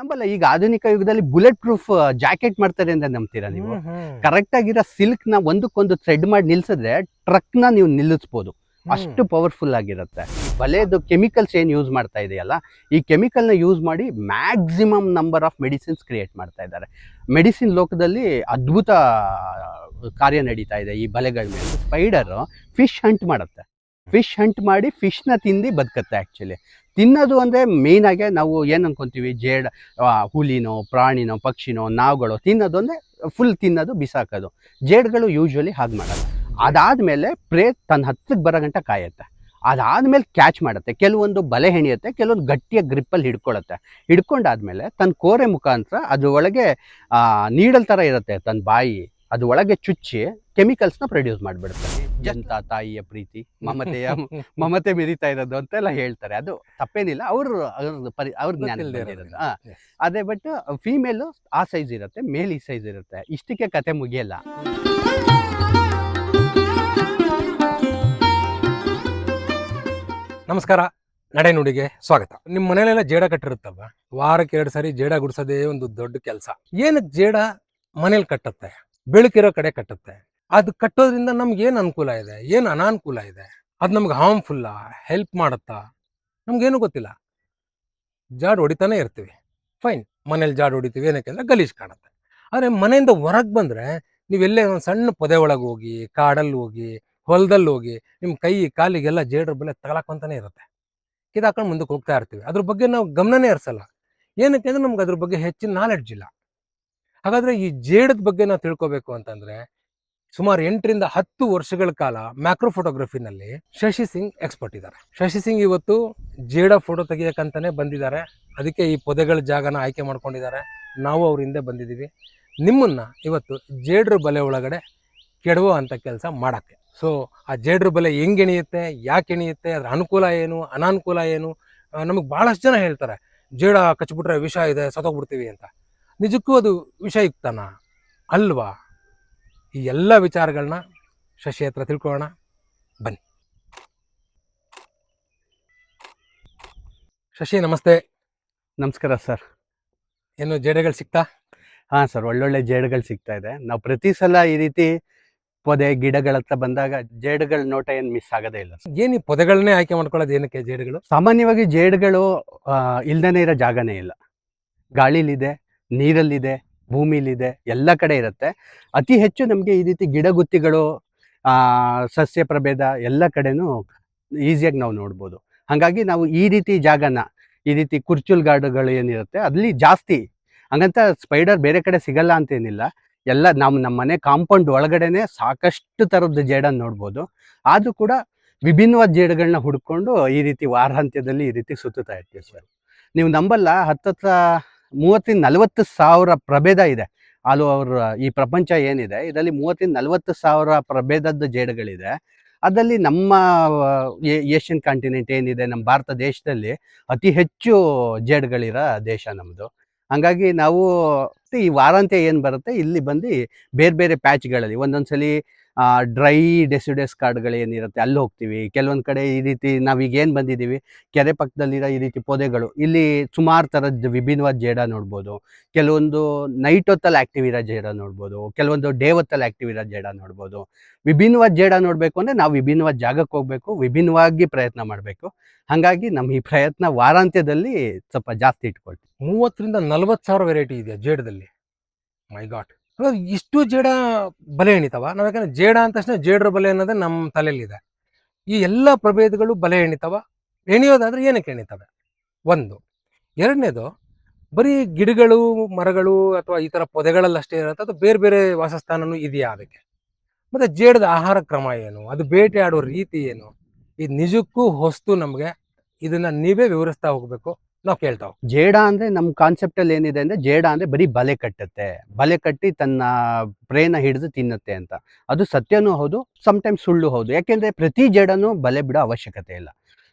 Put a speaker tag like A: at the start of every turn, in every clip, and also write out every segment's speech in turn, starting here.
A: ನಂಬಲ್ಲ ಈಗ ಆಧುನಿಕ ಯುಗದಲ್ಲಿ ಬುಲೆಟ್ ಪ್ರೂಫ್ ಜಾಕೆಟ್ ಮಾಡ್ತಾರೆ ಅಂತ ನಂಬ್ತೀರಾ ನೀವು? ಕರೆಕ್ಟ್ ಆಗಿರೋ ಸಿಲ್ಕ್ನ ಒಂದಕ್ಕೊಂದು ಥ್ರೆಡ್ ಮಾಡಿ ನಿಲ್ಸಿದ್ರೆ ಟ್ರಕ್ನ ನೀವು ನಿಲ್ಲಿಸ್ಬೋದು. ಅಷ್ಟು ಪವರ್ಫುಲ್ ಆಗಿರುತ್ತೆ. ಬಲೆದು ಕೆಮಿಕಲ್ಸ್ ಏನು ಯೂಸ್ ಮಾಡ್ತಾ ಇದೆಯಲ್ಲ ಈ ಕೆಮಿಕಲ್ನ ಯೂಸ್ ಮಾಡಿ maximum number of medicines create ಮಾಡ್ತಾ ಇದ್ದಾರೆ. ಮೆಡಿಸಿನ್ ಲೋಕದಲ್ಲಿ ಅದ್ಭುತ ಕಾರ್ಯ ನಡೀತಾ ಇದೆ ಈ ಬಲೆಗಳ ಮೇಲೆ. ಸ್ಪೈಡರ್ ಫಿಶ್ ಹಂಟ್ ಮಾಡುತ್ತೆ. ಫಿಶ್ ಹಂಟ್ ಮಾಡಿ ಫಿಶ್ನ ತಿಂದು ಬದುಕತ್ತೆ ಆ್ಯಕ್ಚುಲಿ ತಿನ್ನೋದು ಅಂದರೆ ಮೇಯ್ನಾಗೆ ನಾವು ಏನು ಅನ್ಕೊಂತೀವಿ? ಜೇಡ ಹುಲಿನೋ, ಪ್ರಾಣಿನೋ, ಪಕ್ಷಿನೋ, ನಾವುಗಳು ತಿನ್ನೋದು ಅಂದರೆ ಫುಲ್ ತಿನ್ನೋದು, ಬಿಸಾಕೋದು. ಜೇಡ್ಗಳು ಯೂಶ್ವಲಿ ಹಾಗೆ ಮಾಡೋದು ಅದಾದಮೇಲೆ ಪ್ರೇ ತನ್ನ ಹತ್ತಿರಕ್ಕೆ ಬರೋ ಗಂಟ ಕಾಯುತ್ತೆ. ಅದಾದ್ಮೇಲೆ ಕ್ಯಾಚ್ ಮಾಡುತ್ತೆ. ಕೆಲವೊಂದು ಬಲೆ ಹೆಣಿಯುತ್ತೆ, ಕೆಲವೊಂದು ಗಟ್ಟಿಯ ಗ್ರಿಪ್ಪಲ್ಲಿ ಹಿಡ್ಕೊಳತ್ತೆ. ಹಿಡ್ಕೊಂಡಾದ್ಮೇಲೆ ತನ್ನ ಕೋರೆ ಮುಖಾಂತರ ಅದ್ರ ಒಳಗೆ ನೀಡಲ್ ಥರ ಇರುತ್ತೆ ತನ್ನ ಬಾಯಿ. ಅದು ಒಳಗೆ ಚುಚ್ಚಿ ಕೆಮಿಕಲ್ಸ್ನ ಪ್ರೊಡ್ಯೂಸ್ ಮಾಡಿಬಿಡುತ್ತೆ. ಜಂತ ತಾಯಿಯ ಪ್ರೀತಿ ಮಮತೆಯ ಮಮತೆ ಮೆರಿತಾ ಇರೋದು ಅಂತೆಲ್ಲ ಹೇಳ್ತಾರೆ. ಅದು ತಪ್ಪೇನಿಲ್ಲ. ಅವರು ಅವ್ರ ಪರಿ ಅವ್ರ ಜ್ಞಾನ. ಅದೇ ಬಟ್ ಫೀಮೇಲು ಆ ಸೈಜ್ ಇರುತ್ತೆ ಮೇಲ್ ಈ ಸೈಜ್ ಇರುತ್ತೆ. ಇಷ್ಟಕ್ಕೆ ಕತೆ ಮುಗಿಯಲ್ಲ.
B: ನಮಸ್ಕಾರ. ನಡೆ ನುಡಿಗೆ ಸ್ವಾಗತ. ನಿಮ್ಮ ಮನೇಲೆಲ್ಲ ಜೇಡ ಕಟ್ಟಿರುತ್ತಲ್ವ? ವಾರಕ್ಕೆ ಎರಡು ಸಾರಿ ಜೇಡ ಗುಡಿಸೋದೇ ಒಂದು ದೊಡ್ಡ ಕೆಲಸ. ಏನಕ್ಕೆ ಜೇಡ ಮನೇಲಿ ಕಟ್ಟುತ್ತೆ? ಬೆಳಕಿರೋ ಕಡೆ ಕಟ್ಟುತ್ತೆ? ಅದು ಕಟ್ಟೋದ್ರಿಂದ ನಮ್ಗೆ ಏನು ಅನುಕೂಲ ಇದೆ? ಏನು ಅನಾನುಕೂಲ ಇದೆ? ಅದು ನಮ್ಗೆ ಹಾರ್ಮ್ಫುಲ್ಲಾ ಹೆಲ್ಪ್ ಮಾಡುತ್ತಾ? ನಮ್ಗೇನು ಗೊತ್ತಿಲ್ಲ. ಜಾಡ್ ಹೊಡಿತಾನೆ ಇರ್ತೀವಿ. ಫೈನ್ ಮನೇಲಿ ಜಾಡ್ ಹೊಡಿತೀವಿ. ಏನಕ್ಕೆ ಅಂದ್ರೆ ಗಲೀಜ್ ಕಾಣುತ್ತೆ. ಆದರೆ ಮನೆಯಿಂದ ಹೊರಗೆ ಬಂದ್ರೆ ನೀವೆಲ್ಲೇ ಒಂದು ಸಣ್ಣ ಪೊದೆ ಒಳಗೆ ಹೋಗಿ ಕಾಡಲ್ಲಿ ಹೋಗಿ ಹೊಲದಲ್ಲಿ ಹೋಗಿ ನಿಮ್ಮ ಕೈ, ಕಾಲಿಗೆಲ್ಲ ಜೇಡ್ರ ಬೆಲೆ ತಗೊಳಕೊಂತಾನೆ ಇರುತ್ತೆ. ಕಿದಾಕೊಂಡು ಮುಂದಕ್ಕೆ ಹೋಗ್ತಾ ಇರ್ತೀವಿ. ಅದ್ರ ಬಗ್ಗೆ ನಾವು ಗಮನನೇ ಇರಿಸಲ್ಲ. ಏನಕ್ಕೆ ಅಂದ್ರೆ ನಮ್ಗೆ ಅದ್ರ ಬಗ್ಗೆ ಹೆಚ್ಚಿನ ನಾಲೆಡ್ಜ್ ಇಲ್ಲ. ಹಾಗಾದ್ರೆ ಈ ಜೇಡದ ಬಗ್ಗೆ ನಾವು ತಿಳ್ಕೊಬೇಕು ಅಂತಂದ್ರೆ ಸುಮಾರು ಎಂಟರಿಂದ ಹತ್ತು ವರ್ಷಗಳ ಕಾಲ ಮ್ಯಾಕ್ರೋ ಫೋಟೋಗ್ರಫಿನಲ್ಲಿ ಶಶಿ ಸಿಂಗ್ ಎಕ್ಸ್ಪರ್ಟ್ ಇದ್ದಾರೆ. ಶಶಿ ಸಿಂಗ್ ಇವತ್ತು ಜೇಡ ಫೋಟೋ ತೆಗಿಯಕ್ಕಂತಾನೆ ಬಂದಿದ್ದಾರೆ. ಅದಕ್ಕೆ ಈ ಪೊದೆಗಳ ಜಾಗನ ಆಯ್ಕೆ ಮಾಡ್ಕೊಂಡಿದ್ದಾರೆ. ನಾವು ಅವ್ರ ಹಿಂದೆ ಬಂದಿದ್ದೀವಿ. ನಿಮ್ಮನ್ನ ಇವತ್ತು ಜೇಡ್ರ ಬಲೆ ಒಳಗಡೆ ಕೆಡವೋ ಅಂತ ಕೆಲಸ ಮಾಡಕ್ಕೆ. ಸೊ ಆ ಜೇಡ್ರ ಬಲೆ ಹೆಂಗೆ ಎಣಿಯುತ್ತೆ, ಯಾಕೆ ಎಣಿಯುತ್ತೆ, ಅದ್ರ ಅನುಕೂಲ ಏನು, ಅನಾನುಕೂಲ ಏನು ನಮಗೆ ಬಹಳಷ್ಟು ಜನ ಹೇಳ್ತಾರೆ. ಜೇಡ ಕಚ್ಬಿಟ್ರೆ ವಿಷ ಇದೆ, ಸತ್ತೋಗ್ಬಿಡ್ತೀವಿ ಅಂತ. ನಿಜಕ್ಕೂ ಅದು ವಿಷಯುಕ್ತನಾ? ಅಲ್ವಾ? ಈ ಎಲ್ಲ ವಿಚಾರಗಳನ್ನ ಶಶಿ ಹತ್ರ ತಿಳ್ಕೊಳ್ಳೋಣ. ಬನ್ನಿ. ಶಶಿ ನಮಸ್ತೆ.
A: ನಮಸ್ಕಾರ ಸರ್.
B: ಏನು ಜೇಡಗಳು ಸಿಗ್ತಾ
A: ಹಾಂ ಸರ್ ಒಳ್ಳೊಳ್ಳೆ ಜೇಡುಗಳು ಸಿಗ್ತಾ ಇದೆ. ನಾವು ಪ್ರತಿ ಸಲ ಈ ರೀತಿ ಪೊದೆ ಗಿಡಗಳ ಹತ್ರ ಬಂದಾಗ ಜೇಡುಗಳ ನೋಟ ಏನು ಮಿಸ್ ಆಗೋದೇ ಇಲ್ಲ
B: ಏನು ಈ ಪೊದೆಗಳನ್ನೇ ಆಯ್ಕೆ ಮಾಡ್ಕೊಳ್ಳೋದು ಏನಕ್ಕೆ ಜೇಡುಗಳು?
A: ಸಾಮಾನ್ಯವಾಗಿ ಜೇಡುಗಳು ಇಲ್ದೇ ಇರೋ ಜಾಗನೇ ಇಲ್ಲ. ಗಾಳಿಲಿದೆ ನೀರಲ್ಲಿದೆ ಭೂಮಿಲಿದೆ, ಎಲ್ಲ ಕಡೆ ಇರುತ್ತೆ. ಅತಿ ಹೆಚ್ಚು ನಮಗೆ ಈ ರೀತಿ ಗಿಡಗುತ್ತಿಗಳು ಸಸ್ಯ ಪ್ರಭೇದ ಎಲ್ಲ ಕಡೆನೂ ಈಸಿಯಾಗಿ ನಾವು ನೋಡ್ಬೋದು. ಹಾಗಾಗಿ ನಾವು ಈ ರೀತಿ ಜಾಗನ, ಈ ರೀತಿ ಕುರ್ಚುಲ್ ಗಾಡುಗಳು ಏನಿರುತ್ತೆ, ಅಲ್ಲಿ ಜಾಸ್ತಿ, ಹಂಗಂತ ಸ್ಪೈಡರ್ ಬೇರೆ ಕಡೆ ಸಿಗಲ್ಲ ಅಂತೇನಿಲ್ಲ. ಎಲ್ಲ ನಮ್ಮ ನಮ್ಮ ಮನೆ ಕಾಂಪೌಂಡ್ ಒಳಗಡೆನೆ ಸಾಕಷ್ಟು ಥರದ ಜೇಡನ್ನು ನೋಡ್ಬೋದು. ಆದರೂ ಕೂಡ ವಿಭಿನ್ನವಾದ ಜೇಡಗಳನ್ನ ಹುಡ್ಕೊಂಡು ಈ ರೀತಿ ವಾರಾಂತ್ಯದಲ್ಲಿ ಈ ರೀತಿ ಸುತ್ತುತ್ತಾ ಇರ್ತೀವಿ ಸರ್. ನೀವು ನಂಬಲ್ಲ, ಹತ್ತತ್ರ ಮೂವತ್ತಿಂದ ನಲವತ್ತು ಸಾವಿರ ಪ್ರಭೇದ ಇದೆ. ಆಲ್ ಅವ್ರ ಈ ಪ್ರಪಂಚ ಏನಿದೆ, ಇದರಲ್ಲಿ ಮೂವತ್ತಿಂದ ನಲವತ್ತು ಸಾವಿರ ಪ್ರಭೇದದ ಜೇಡುಗಳಿದೆ. ಅದರಲ್ಲಿ ನಮ್ಮ ಏಷ್ಯನ್ ಕಾಂಟಿನೆಂಟ್ ಏನಿದೆ, ನಮ್ಮ ಭಾರತ ದೇಶದಲ್ಲಿ ಅತಿ ಹೆಚ್ಚು ಜೇಡ್ಗಳಿರೋ ದೇಶ ನಮ್ಮದು ಹಂಗಾಗಿ ನಾವು ಈ ವಾರಾಂತ್ಯ ಏನು ಬರುತ್ತೆ, ಇಲ್ಲಿ ಬಂದು ಬೇರೆ ಬೇರೆ ಪ್ಯಾಚ್ಗಳಲ್ಲಿ ಒಂದೊಂದ್ಸಲಿ ಡ್ರೈ ಡೆಸಿಡೆಸ್ ಕಾರ್ಡ್ಗಳು ಏನಿರುತ್ತೆ, ಅಲ್ಲಿ ಹೋಗ್ತೀವಿ. ಕೆಲವೊಂದು ಕಡೆ ಈ ರೀತಿ ನಾವೀಗ ಏನು ಬಂದಿದ್ದೀವಿ, ಕೆರೆ ಪಕ್ಕದಲ್ಲಿರೋ ಈ ರೀತಿ ಪೊದೆಗಳು, ಇಲ್ಲಿ ಸುಮಾರು ಥರದ್ದು ವಿಭಿನ್ನವಾದ ಜೇಡ ನೋಡ್ಬೋದು. ಕೆಲವೊಂದು ನೈಟ್ ಹೊತ್ತಲ್ಲಿ ಆ್ಯಕ್ಟಿವ್ ಇರೋ ಜೇಡ ನೋಡ್ಬೋದು, ಕೆಲವೊಂದು ಡೇ ಹೊತ್ತಲ್ಲಿ ಆ್ಯಕ್ಟಿವ್ ಇರೋ ಜೇಡ ನೋಡ್ಬೋದು. ವಿಭಿನ್ನವಾದ ಜೇಡ ನೋಡಬೇಕು ಅಂದರೆ ನಾವು ವಿಭಿನ್ನವಾದ ಜಾಗಕ್ಕೆ ಹೋಗಬೇಕು, ವಿಭಿನ್ನವಾಗಿ ಪ್ರಯತ್ನ ಮಾಡಬೇಕು. ಹಾಗಾಗಿ ನಮ್ಮ ಈ ಪ್ರಯತ್ನ ವಾರಾಂತ್ಯದಲ್ಲಿ ಸ್ವಲ್ಪ ಜಾಸ್ತಿ ಇಟ್ಕೊಳ್ತೀವಿ.
B: ಮೂವತ್ತರಿಂದ ನಲವತ್ತು ಸಾವಿರ ವೆರೈಟಿ ಇದೆ ಜೇಡದಲ್ಲಿ? ಮೈ ಗಾಡ್ ಇಷ್ಟು ಜೇಡ ಬಲೆ ಎಣಿತಾವ. ನಾವು ಯಾಕಂದ್ರೆ ಜೇಡ ಅಂದ ತಕ್ಷಣ ಜೇಡ್ರ ಬಲೆ ಅನ್ನೋದೇ ನಮ್ಮ ತಲೆಯಲ್ಲಿದೆ. ಈ ಎಲ್ಲ ಪ್ರಭೇದಗಳು ಬಲೆ ಎಣಿತಾವ. ಎಣಿಯೋದಾದ್ರೆ ಏನಕ್ಕೆ ಎಣಿತವೆ? ಒಂದು, ಎರಡನೇದು ಬರೀ ಗಿಡಗಳು, ಮರಗಳು ಅಥವಾ ಈ ತರ ಪೊದೆಗಳಲ್ಲಷ್ಟೇ ಇರುತ್ತೆ. ಅಥವಾ ಬೇರೆ ಬೇರೆ ವಾಸಸ್ಥಾನನೂ ಇದೆಯಾ ಅದಕ್ಕೆ. ಮತ್ತೆ ಜೇಡದ ಆಹಾರ ಕ್ರಮ ಏನು? ಅದು ಬೇಟೆ ಆಡೋ ರೀತಿ ಏನು? ಇದು ನಿಜಕ್ಕೂ ಹೊಸ್ತು ನಮಗೆ. ಇದನ್ನ ನೀವೇ ವಿವರಿಸ್ತಾ ಹೋಗ್ಬೇಕು. ನಾವು ಕೇಳ್ತಾವ್.
A: ಜೇಡ ಅಂದ್ರೆ ನಮ್ಮ ಕಾನ್ಸೆಪ್ಟ್ ಅಲ್ಲಿ ಏನಿದೆ ಅಂದ್ರೆ ಜೇಡ ಅಂದ್ರೆ ಬರೀ ಬಲೆ ಕಟ್ಟುತ್ತೆ. ಬಲೆ ಕಟ್ಟಿ ತನ್ನ ಪ್ರೇನ ಹಿಡಿದು ತಿನ್ನುತ್ತೆ ಅಂತ. ಅದು ಸತ್ಯನೂ ಹೌದು ಟೈಮ್ಸ್ ಸುಳ್ಳು ಹೌದು. ಯಾಕೆಂದ್ರೆ ಪ್ರತಿ ಜೇಡನು ಬಲೆ ಬಿಡೋ ಅವಶ್ಯಕತೆ ಇಲ್ಲ.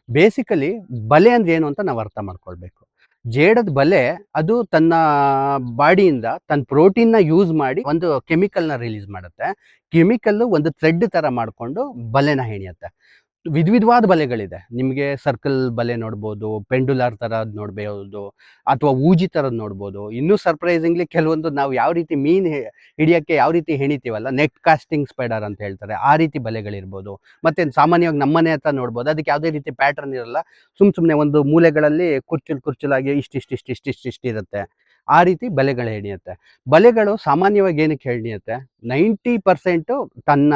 A: ಬೇಸಿಕಲಿ ಬಲೆ ಅಂದ್ರೆ ಏನು ಅಂತ ನಾವು ಅರ್ಥ ಮಾಡ್ಕೊಳ್ಬೇಕು. ಜೇಡದ ಬಲೆ ಅದು ತನ್ನ ಬಾಡಿಯಿಂದ ತನ್ನ ಪ್ರೋಟೀನ್ನ ಯೂಸ್ ಮಾಡಿ ಒಂದು ಕೆಮಿಕಲ್ನ ರಿಲೀಸ್ ಮಾಡುತ್ತೆ. ಕೆಮಿಕಲ್ ಒಂದು ಥ್ರೆಡ್ ತರ ಮಾಡ್ಕೊಂಡು ಬಲೆನ ಹೆಣಿಯುತ್ತೆ. ವಿಧ ವಿಧವಾದ ಬಲೆಗಳಿದೆ. ನಿಮಗೆ ಸರ್ಕಲ್ ಬಲೆ ನೋಡ್ಬೋದು ಪೆಂಡುಲಾರ್ ಥರದ್ದು ನೋಡ್ಬೋದು, ಅಥವಾ ಊಜಿ ಥರದ್ದು ನೋಡ್ಬೋದು. ಇನ್ನೂ ಸರ್ಪ್ರೈಸಿಂಗ್ಲಿ ಕೆಲವೊಂದು ನಾವು ಯಾವ ರೀತಿ ಮೀನು ಹಿಡಿಯೋಕ್ಕೆ ಯಾವ ರೀತಿ ಹೆಣಿತೀವಲ್ಲ ನೆಟ್ ಕಾಸ್ಟಿಂಗ್ ಸ್ಪೈಡರ್ ಅಂತ ಹೇಳ್ತಾರೆ. ಆ ರೀತಿ ಬಲೆಗಳಿರ್ಬೋದು. ಮತ್ತೆ ಸಾಮಾನ್ಯವಾಗಿ ನಮ್ಮನೆ ಹತ್ರ ನೋಡ್ಬೋದು. ಅದಕ್ಕೆ ಯಾವುದೇ ರೀತಿ ಪ್ಯಾಟರ್ನ್ ಇರಲ್ಲ. ಸುಮ್ ಸುಮ್ಮನೆ ಒಂದು ಮೂಲೆಗಳಲ್ಲಿ ಕುರ್ಚಲ್ ಕುರ್ಚುಲಾಗಿ ಇಷ್ಟಿಷ್ಟು ಆ ರೀತಿ ಬಲೆಗಳು ಹೆಣಿಯುತ್ತೆ ಬಲೆಗಳು ಸಾಮಾನ್ಯವಾಗಿ ಏನಕ್ಕೆ ಹೆಣಿಯುತ್ತೆ ನೈಂಟಿ ಪರ್ಸೆಂಟು ತನ್ನ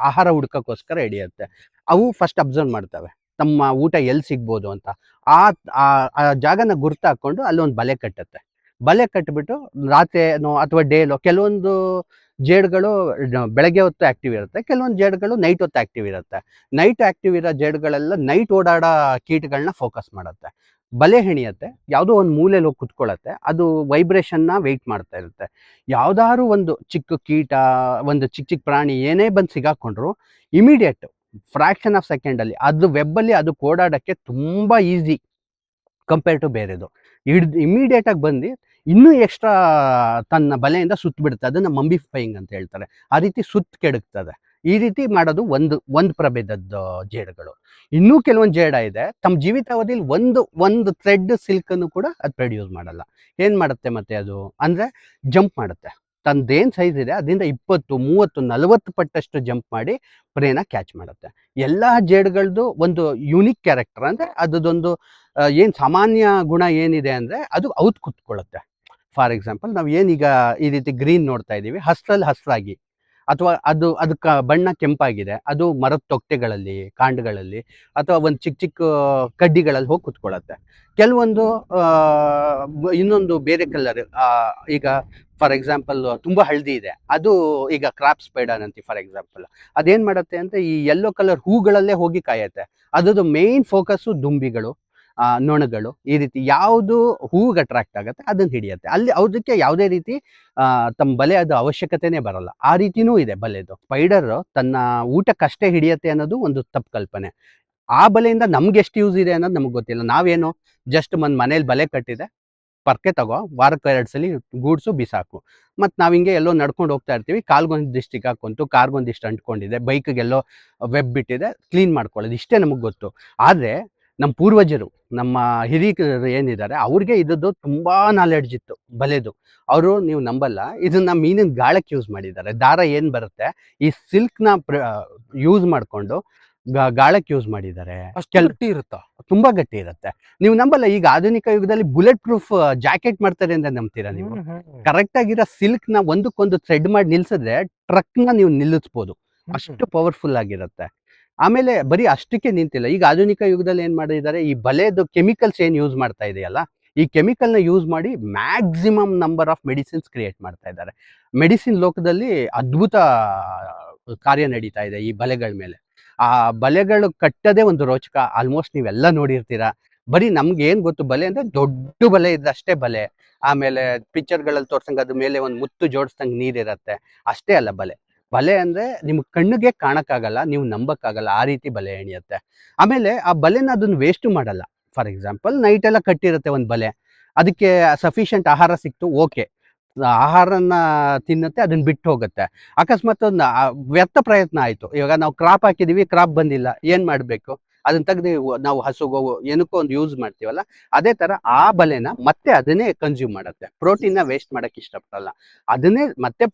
A: ಆಹಾರ ಹುಡ್ಕೋಕ್ಕೋಸ್ಕರ ಹಿಡಿಯುತ್ತೆ ಅವು ಫಸ್ಟ್ ಅಬ್ಸರ್ವ್ ಮಾಡ್ತವೆ. ತಮ್ಮ ಊಟ ಎಲ್ಲಿ ಸಿಗ್ಬೋದು ಅಂತ. ಆ, ಆ- ಜಾಗನ ಗುರ್ತು ಹಾಕೊಂಡು ಅಲ್ಲೊಂದು ಬಲೆ ಕಟ್ಟುತ್ತೆ. ಬಲೆ ಕಟ್ಬಿಟ್ಟು ರಾತ್ರಿನೋ ಅಥವಾ ಡೇಲೋ ಕೆಲವೊಂದು ಜೇಡ್ಗಳು ಬೆಳಗ್ಗೆ ಹೊತ್ತು ಆಕ್ಟಿವ್ ಇರುತ್ತೆ. ಕೆಲವೊಂದು ಜೇಡ್ಗಳು ನೈಟ್ ಹೊತ್ತು ಆಕ್ಟಿವ್ ಇರುತ್ತೆ. ನೈಟ್ ಆಕ್ಟಿವ್ ಇರೋ ಜೇಡ್ಗಳೆಲ್ಲ ನೈಟ್ ಓಡಾಡೋ ಕೀಟಗಳನ್ನ ಫೋಕಸ್ ಮಾಡುತ್ತೆ. ಬಲೆ ಹೆಣಿಯತ್ತೆ, ಯಾವುದೋ ಒಂದು ಮೂಲೆಯಲ್ಲಿ ಹೋಗಿ ಕುತ್ಕೊಳ್ಳುತ್ತೆ ಅದು ವೈಬ್ರೇಷನ್ನ ವೆಯ್ಟ್ ಮಾಡ್ತಾ ಇರುತ್ತೆ. ಯಾವ್ದಾದ್ರು ಒಂದು ಚಿಕ್ಕ ಕೀಟ, ಒಂದು ಚಿಕ್ಕ ಚಿಕ್ಕ ಪ್ರಾಣಿ ಏನೇ ಬಂದು ಸಿಗಾಕೊಂಡ್ರು ಇಮಿಡಿಯೇಟ್ ಫ್ರಾಕ್ಷನ್ ಆಫ್ ಸೆಕೆಂಡಲ್ಲಿ ಅದು ವೆಬ್ಬಲ್ಲಿ ಅದು ಓಡಾಡೋಕ್ಕೆ ತುಂಬ ಈಸಿ ಕಂಪೇರ್ ಟು ಬೇರೆದು. ಹಿಡ್ದು ಇಮಿಡಿಯೇಟಾಗಿ ಬಂದು ಇನ್ನೂ ಎಕ್ಸ್ಟ್ರಾ ತನ್ನ ಬಲೆಯಿಂದ ಸುತ್ತ ಬಿಡುತ್ತೆ ಅದನ್ನ ಮಂಬಿಫೈಯಿಂಗ್ ಅಂತ ಹೇಳ್ತಾರೆ. ಆ ರೀತಿ ಸುತ್ತ ಕೆಡಕ್ತದೆ ಈ ರೀತಿ ಮಾಡೋದು ಒಂದು ಒಂದು ಪ್ರಭೇದದ ಜೇಡಗಳು. ಇನ್ನೂ ಕೆಲವೊಂದು ಜೇಡ ಇದೆ. ತಮ್ಮ ಜೀವಿತಾವಧಿಯಲ್ಲಿ ಒಂದು ಒಂದು ಥ್ರೆಡ್ ಸಿಲ್ಕನ್ನು ಕೂಡ ಅದು ಪ್ರೊಡ್ಯೂಸ್ ಮಾಡಲ್ಲ. ಏನು ಮಾಡುತ್ತೆ ಮತ್ತೆ ಅದು? ಅಂದರೆ ಜಂಪ್ ಮಾಡುತ್ತೆ. ತಂದೇನು ಸೈಜ್ ಇದೆ, ಅದರಿಂದ ಇಪ್ಪತ್ತು, ಮೂವತ್ತು, ನಲವತ್ತು ಪಟ್ಟಷ್ಟು ಜಂಪ್ ಮಾಡಿ ಪ್ರೇನ ಕ್ಯಾಚ್ ಮಾಡುತ್ತೆ. ಎಲ್ಲ ಜೇಡ್ಗಳದ್ದು ಒಂದು ಯೂನಿಕ್ ಕ್ಯಾರೆಕ್ಟರ್ ಅಂದರೆ ಅದೊಂದು ಏನು ಸಾಮಾನ್ಯ ಗುಣ ಏನಿದೆ ಅಂದರೆ ಅದು ಔತ್ ಕುತ್ಕೊಳ್ಳುತ್ತೆ ಫಾರ್ ಎಕ್ಸಾಂಪಲ್ ನಾವು ಏನೀಗ ಈ ರೀತಿ ಗ್ರೀನ್ ನೋಡ್ತಾ ಇದ್ದೀವಿ, ಹಸ್ರಲ್ಲಿ ಹಸ್ರಾಗಿ. ಅಥವಾ ಅದು ಅದಕ್ಕೆ ಬಣ್ಣ ಕೆಂಪಾಗಿದೆ, ಅದು ಮರದ ತೊಟ್ಟೆಗಳಲ್ಲಿ, ಕಾಂಡಗಳಲ್ಲಿ, ಅಥವಾ ಒಂದು ಚಿಕ್ಕ ಚಿಕ್ಕ ಕಡ್ಡಿಗಳಲ್ಲಿ ಹೋಗಿ ಕುತ್ಕೊಳ್ಳುತ್ತೆ ಕೆಲವೊಂದು ಇನ್ನೊಂದು ಬೇರೆ ಕಲರ್ ಈಗ ಫಾರ್ ಎಕ್ಸಾಂಪಲ್ ತುಂಬ ಹಳದಿ ಇದೆ, ಅದು ಈಗ ಕ್ರಾಪ್ ಸ್ಪೈಡರ್ ಅಂತೀವಿ ಫಾರ್ ಎಕ್ಸಾಂಪಲ್ ಅದೇನು ಮಾಡುತ್ತೆ ಅಂತ ಈ ಯೆಲ್ಲೋ ಕಲರ್ ಹೂಗಳಲ್ಲೇ ಹೋಗಿ ಕಾಯುತ್ತೆ. ಅದರದ್ದು ಮೇನ್ ಫೋಕಸ್ಸು ದುಂಬಿಗಳು. ನೊಣಗಳು, ಈ ರೀತಿ ಯಾವುದು ಹೂವಿಗೆ ಅಟ್ರಾಕ್ಟ್ ಆಗುತ್ತೆ ಅದನ್ನ ಹಿಡಿಯುತ್ತೆ. ಅಲ್ಲಿ ಅದಕ್ಕೆ ಯಾವುದೇ ರೀತಿ ತಮ್ಮ ಬಲೆ ಅದು ಅವಶ್ಯಕತೆನೇ ಬರಲ್ಲ. ಆ ರೀತಿನೂ ಇದೆ ಬಲೆದು. ಸ್ಪೈಡರ್ ತನ್ನ ಊಟಕ್ಕಷ್ಟೇ ಹಿಡಿಯುತ್ತೆ ಅನ್ನೋದು ಒಂದು ತಪ್ಪು ಕಲ್ಪನೆ. ಆ ಬಲೆಯಿಂದ ನಮ್ಗೆ ಎಷ್ಟು ಯೂಸ್ ಇದೆ ಅನ್ನೋದು ನಮ್ಗೆ ಗೊತ್ತಿಲ್ಲ. ನಾವೇನು ಜಸ್ಟ್ ಒಂದು ಮನೇಲಿ ಬಲೆ ಕಟ್ಟಿದೆ, ಪರ್ಕೆ ತಗೋ, ವಾರಕ್ಕೆ ಎರಡು ಸಲ ಗೂಡ್ಸು ಬಿಸಾಕು. ಮತ್ತು ನಾವು ಹಿಂಗೆ ಎಲ್ಲೋ ನಡ್ಕೊಂಡು ಹೋಗ್ತಾ ಇರ್ತೀವಿ ಕಾಲ್ಗೊಂದಿಷ್ಟಿಗೆ ಹಾಕೊಂತು ಕಾರ್ಗೊಂದಿಷ್ಟು ಅಂಟ್ಕೊಂಡಿದೆ ಬೈಕ್ಗೆಲ್ಲೋ ವೆಬ್ ಬಿಟ್ಟಿದೆ ಕ್ಲೀನ್ ಮಾಡ್ಕೊಳ್ಳೋದು. ಇಷ್ಟೇ ನಮಗೆ ಗೊತ್ತು. ಆದರೆ ನಮ್ಮ ಪೂರ್ವಜರು ನಮ್ಮ ಹಿರಿಯರು ಏನಿದ್ದಾರೆ ಅವ್ರಿಗೆ ಇದ್ದದ್ದು ತುಂಬ ನಾಲೆಡ್ಜ್ ಇತ್ತು ಬಲೆದು. ಅವರು ನೀವು ನಂಬಲ್ಲ ಇದನ್ನ ಮೀನಿನ ಗಾಳಕ್ಕೆ ಯೂಸ್ ಮಾಡಿದ್ದಾರೆ. ದಾರ ಏನು ಬರುತ್ತೆ ಈ ಸಿಲ್ಕ್ನ ಪ್ರ ಯೂಸ್ ಮಾಡಿಕೊಂಡು ಗಾಳಕ್ಕೆ ಯೂಸ್ ಮಾಡಿದ್ದಾರೆ.
B: ಗಟ್ಟಿ ಇರುತ್ತಾ?
A: ತುಂಬಾ ಗಟ್ಟಿ ಇರುತ್ತೆ. ನೀವು ನಂಬಲ್ಲ ಈಗ ಆಧುನಿಕ ಯುಗದಲ್ಲಿ ಬುಲೆಟ್ ಪ್ರೂಫ್ ಜಾಕೆಟ್ ಮಾಡ್ತಾರೆ ಅಂತ ನಂಬ್ತೀರಾ ನೀವು. ಕರೆಕ್ಟ್ ಆಗಿರೋ ಸಿಲ್ಕ್ನ ಒಂದಕ್ಕೊಂದು ಥ್ರೆಡ್ ಮಾಡಿ ನಿಲ್ಸಿದ್ರೆ ಟ್ರಕ್ನ ನೀವು ನಿಲ್ಲಿಸ್ಬೋದು. ಅಷ್ಟು ಪವರ್ಫುಲ್ ಆಗಿರುತ್ತೆ. ಆಮೇಲೆ ಬರೀ ಅಷ್ಟಕ್ಕೆ ನಿಂತಿಲ್ಲ. ಈಗ ಆಧುನಿಕ ಯುಗದಲ್ಲಿ ಏನ್ ಮಾಡಿದ್ದಾರೆ, ಈ ಬಲೆದು ಕೆಮಿಕಲ್ಸ್ ಏನ್ ಯೂಸ್ ಮಾಡ್ತಾ ಇದೆಯಲ್ಲ, ಈ ಕೆಮಿಕಲ್ನ ಯೂಸ್ ಮಾಡಿ maximum number of medicines create ಮಾಡ್ತಾ ಇದ್ದಾರೆ. ಮೆಡಿಸಿನ್ ಲೋಕದಲ್ಲಿ ಅದ್ಭುತ ಕಾರ್ಯ ನಡೀತಾ ಇದೆ ಈ ಬಲೆಗಳ ಮೇಲೆ. ಆ ಬಲೆಗಳು ಕಟ್ಟದೇ ಒಂದು ರೋಚಕ ಆಲ್ಮೋಸ್ಟ್ ನೀವೆಲ್ಲ ನೋಡಿರ್ತೀರಾ. ಬರೀ ನಮ್ಗೆ ಏನ್ ಗೊತ್ತು, ಬಲೆ ಅಂದ್ರೆ ದೊಡ್ಡ ಬಲೆ ಇದ್ದಷ್ಟೇ ಬಲೆ. ಆಮೇಲೆ ಪಿಕ್ಚರ್ಗಳಲ್ಲಿ ತೋರ್ಸಂಗೆ ಅದ್ರ ಮೇಲೆ ಒಂದು ಮುತ್ತು ಜೋಡಿಸ್ದಂಗೆ ನೀರಿರತ್ತೆ. ಅಷ್ಟೇ ಅಲ್ಲ ಬಲೆ. ಬಲೆ ಅಂದ್ರೆ ನಿಮ್ ಕಣ್ಣಿಗೆ ಕಾಣಕ್ಕಾಗಲ್ಲ, ನೀವು ನಂಬಕ್ಕಾಗಲ್ಲ, ಆ ರೀತಿ ಬಲೆ ಎಣಿಯುತ್ತೆ. ಆಮೇಲೆ ಆ ಬಲೆನ ಅದನ್ನ ವೇಸ್ಟ್ ಮಾಡಲ್ಲ. ಫಾರ್ ಎಕ್ಸಾಂಪಲ್ ನೈಟ್ ಎಲ್ಲ ಕಟ್ಟಿರುತ್ತೆ ಒಂದು ಬಲೆ. ಅದಕ್ಕೆ ಸಫಿಷಿಯಂಟ್ ಆಹಾರ ಸಿಕ್ತು ಓಕೆ ಆಹಾರನ ತಿನ್ನತ್ತೆ ಅದನ್ನ ಬಿಟ್ಟು ಹೋಗುತ್ತೆ. ಅಕಸ್ಮಾತ್ ಒಂದು ವ್ಯರ್ಥ ಪ್ರಯತ್ನ ಆಯ್ತು. ಇವಾಗ ನಾವು ಕ್ರಾಪ್ ಹಾಕಿದೀವಿ ಕ್ರಾಪ್ ಬಂದಿಲ್ಲ, ಏನ್ ಮಾಡ್ಬೇಕು? ಅದನ್ನ ತೆಗೆದು ನಾವು ಹಸುಗೋ ಏನಕ್ಕೋ ಒಂದು ಯೂಸ್ ಮಾಡ್ತೀವಲ್ಲ, ಅದೇ ತರ ಆ ಬಲೆನ ಮತ್ತೆ ಅದನ್ನೇ ಕನ್ಸ್ಯೂಮ್ ಮಾಡುತ್ತೆ. ಪ್ರೋಟೀನ್ನ ವೇಸ್ಟ್ ಮಾಡಕ್ ಇಷ್ಟಪಡಲ್ಲ. ಅದನ್ನೇ ಮತ್ತೆ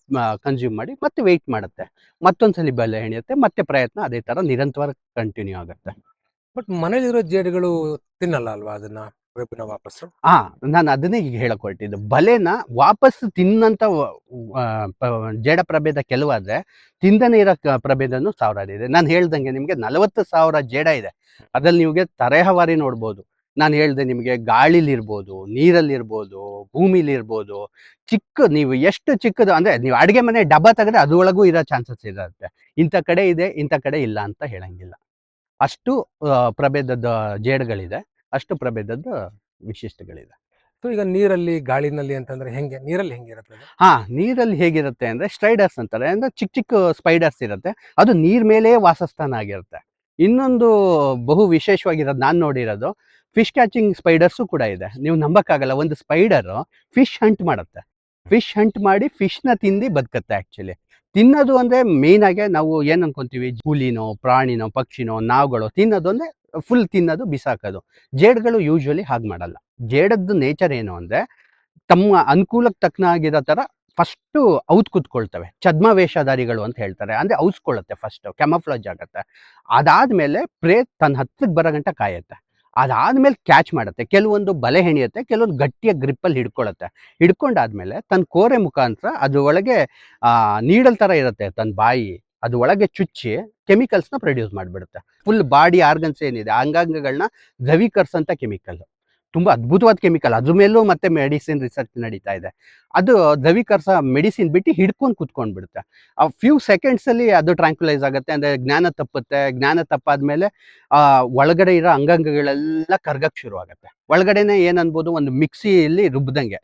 A: ಕನ್ಸ್ಯೂಮ್ ಮಾಡಿ ಮತ್ತೆ ವೆಯ್ಟ್ ಮಾಡುತ್ತೆ. ಮತ್ತೊಂದ್ಸಲಿ ಬಲೆ ಹೆಣಿಯುತ್ತೆ, ಮತ್ತೆ ಪ್ರಯತ್ನ ಅದೇ ತರ ನಿರಂತರ ಕಂಟಿನ್ಯೂ ಆಗುತ್ತೆ.
B: ಬಟ್ ಮನೇಲಿರೋ ಜೇಡಿಗಳು ತಿನ್ನಲ್ಲ ಅಲ್ವಾ ಅದನ್ನ?
A: ಹಾ ನಾನು ಅದನ್ನೇ ಈಗ ಹೇಳಕ್ ಹೊರಟಿದ್ದು. ಬಲೆನ ವಾಪಸ್ ತಿನ್ನಂತ ಜೇಡ ಪ್ರಭೇದ ಕೆಲವಾದ್ರೆ ತಿಂದನೇ ಇರೋ ಪ್ರಭೇದನು ಸಾವಿರಾರು ಇದೆ. ನಾನು ಹೇಳ್ದಂಗೆ ನಿಮ್ಗೆ ನಲವತ್ತು ಸಾವಿರ ಜೇಡ ಇದೆ. ಅದ್ರಲ್ಲಿ ನಿಮಗೆ ತರೇಹವಾರಿ ನೋಡ್ಬೋದು. ನಾನು ಹೇಳ್ದೆ ನಿಮಗೆ ಗಾಳಿಲಿರ್ಬೋದು, ನೀರಲ್ಲಿರ್ಬೋದು, ಭೂಮಿಲಿರ್ಬೋದು, ಚಿಕ್ಕ, ನೀವು ಎಷ್ಟು ಚಿಕ್ಕದು, ಅಂದ್ರೆ ನೀವು ಅಡಿಗೆ ಮನೆ ಡಬ್ಬ ತೆಗೆದ್ರೆ ಅದರೊಳಗೂ ಇರೋ ಚಾನ್ಸಸ್ ಇರುತ್ತೆ. ಇಂಥ ಕಡೆ ಇದೆ, ಇಂಥ ಕಡೆ ಇಲ್ಲ ಅಂತ ಹೇಳಂಗಿಲ್ಲ. ಅಷ್ಟು ಪ್ರಭೇದದ ಜೇಡ್ಗಳಿದೆ. ಅಷ್ಟು ಪ್ರಭೇದದ್ದು ವಿಶಿಷ್ಟಗಳಿದೆ.
B: ಸೊ ಈಗ ನೀರಲ್ಲಿ ಗಾಳಿನಲ್ಲಿ ಅಂತಂದ್ರೆ ಹೆಂಗೆ? ನೀರಲ್ಲಿ ಹೆಂಗಿರುತ್ತೆ?
A: ಹಾ ನೀರಲ್ಲಿ ಹೇಗಿರುತ್ತೆ ಅಂದ್ರೆ ಸ್ಟ್ರೈಡರ್ಸ್ ಅಂತಾರೆ. ಅಂದ್ರೆ ಚಿಕ್ಕ ಚಿಕ್ಕ ಸ್ಪೈಡರ್ಸ್ ಇರುತ್ತೆ. ಅದು ನೀರ್ ಮೇಲೆ ವಾಸಸ್ಥಾನ ಆಗಿರುತ್ತೆ. ಇನ್ನೊಂದು ಬಹು ವಿಶೇಷವಾಗಿರೋದು ನಾನು ನೋಡಿರೋದು ಫಿಶ್ ಕ್ಯಾಚಿಂಗ್ ಸ್ಪೈಡರ್ಸು ಕೂಡ ಇದೆ. ನೀವು ನಂಬಕ್ಕಾಗಲ್ಲ ಒಂದು ಸ್ಪೈಡರ್ ಫಿಶ್ ಹಂಟ್ ಮಾಡುತ್ತೆ. ಫಿಶ್ ಹಂಟ್ ಮಾಡಿ ಫಿಶ್ನ ತಿಂದು ಬದುಕತ್ತೆ ಆಕ್ಚುಲಿ. ತಿನ್ನೋದು ಅಂದ್ರೆ ಮೇಯ್ನಾಗೆ ಆಗಿ ನಾವು ಏನು ಅನ್ಕೊಂತೀವಿ? ಹುಲಿನೋ ಪ್ರಾಣಿನೋ ಪಕ್ಷಿನೋ ನಾವುಗಳು ತಿನ್ನೋದು ಅಂದ್ರೆ ಫುಲ್ ತಿನ್ನೋದು ಬಿಸಾಕೋದು. ಜೇಡ್ಗಳು ಯೂಶ್ವಲಿ ಹಾಗೆ ಮಾಡಲ್ಲ. ಜೇಡದ್ದು ನೇಚರ್ ಏನು ಅಂದರೆ ತಮ್ಮ ಅನುಕೂಲಕ್ಕೆ ತಕ್ಕನಾಗಿರೋ ಥರ ಫಸ್ಟು ಔತ್ ಕುತ್ಕೊಳ್ತವೆ. ಚದ್ಮ ವೇಷಧಾರಿಗಳು ಅಂತ ಹೇಳ್ತಾರೆ. ಅಂದರೆ ಔಸ್ಕೊಳ್ಳುತ್ತೆ ಫಸ್ಟ್ ಕೆಮಫ್ಲಾಜ್ ಆಗುತ್ತೆ. ಅದಾದ್ಮೇಲೆ ಪ್ರೇ ತನ್ನ ಹತ್ತಿಗೆ ಬರೋ ಗಂಟ ಕಾಯುತ್ತೆ. ಅದಾದ್ಮೇಲೆ ಕ್ಯಾಚ್ ಮಾಡುತ್ತೆ. ಕೆಲವೊಂದು ಬಲೆ ಹೆಣಿಯುತ್ತೆ, ಕೆಲವೊಂದು ಗಟ್ಟಿಯ ಗ್ರಿಪ್ಪಲ್ಲಿ ಹಿಡ್ಕೊಳ್ಳುತ್ತೆ ಹಿಡ್ಕೊಂಡಾದ್ಮೇಲೆ ತನ್ನ ಕೋರೆ ಮುಖಾಂತರ ಅದ್ರ ಒಳಗೆ ನೀಡಲ್ ಥರ ಇರುತ್ತೆ ತನ್ನ ಬಾಯಿ. ಅದು ಒಳಗೆ ಚುಚ್ಚಿ ಕೆಮಿಕಲ್ಸ್ನ ಪ್ರೊಡ್ಯೂಸ್ ಮಾಡಿಬಿಡುತ್ತೆ. ಫುಲ್ ಬಾಡಿ ಆರ್ಗನ್ಸ್ ಏನಿದೆ ಅಂಗಾಂಗಗಳನ್ನ ದ್ರವೀಕರಿಸಂತ ಕೆಮಿಕಲ್. ತುಂಬಾ ಅದ್ಭುತವಾದ ಕೆಮಿಕಲ್. ಅದ್ರ ಮೇಲೂ ಮತ್ತೆ ಮೆಡಿಸಿನ್ ರಿಸರ್ಚ್ ನಡೀತಾ ಇದೆ. ಅದು ದ್ರವೀಕರಿಸ ಮೆಡಿಸಿನ್ ಬಿಟ್ಟು ಹಿಡ್ಕೊಂಡು ಕುತ್ಕೊಂಡ್ ಬಿಡುತ್ತೆ ಆ ಫ್ಯೂ ಸೆಕೆಂಡ್ಸ್ ಅಲ್ಲಿ ಅದು ಟ್ರಾಂಕ್ಯುಲೈಸ್ ಆಗುತ್ತೆ. ಅಂದ್ರೆ ಜ್ಞಾನ ತಪ್ಪುತ್ತೆ. ಜ್ಞಾನ ತಪ್ಪಾದ್ಮೇಲೆ ಆ ಒಳಗಡೆ ಇರೋ ಅಂಗಾಂಗಗಳೆಲ್ಲ ಕರ್ಗಕ್ ಶುರು ಆಗುತ್ತೆ ಒಳಗಡೆನೆ ಏನನ್ಬೋದು? ಅನ್ಬೋದು ಒಂದು ಮಿಕ್ಸಿಯಲ್ಲಿ
B: ರುಬ್ಬದಂಗೆ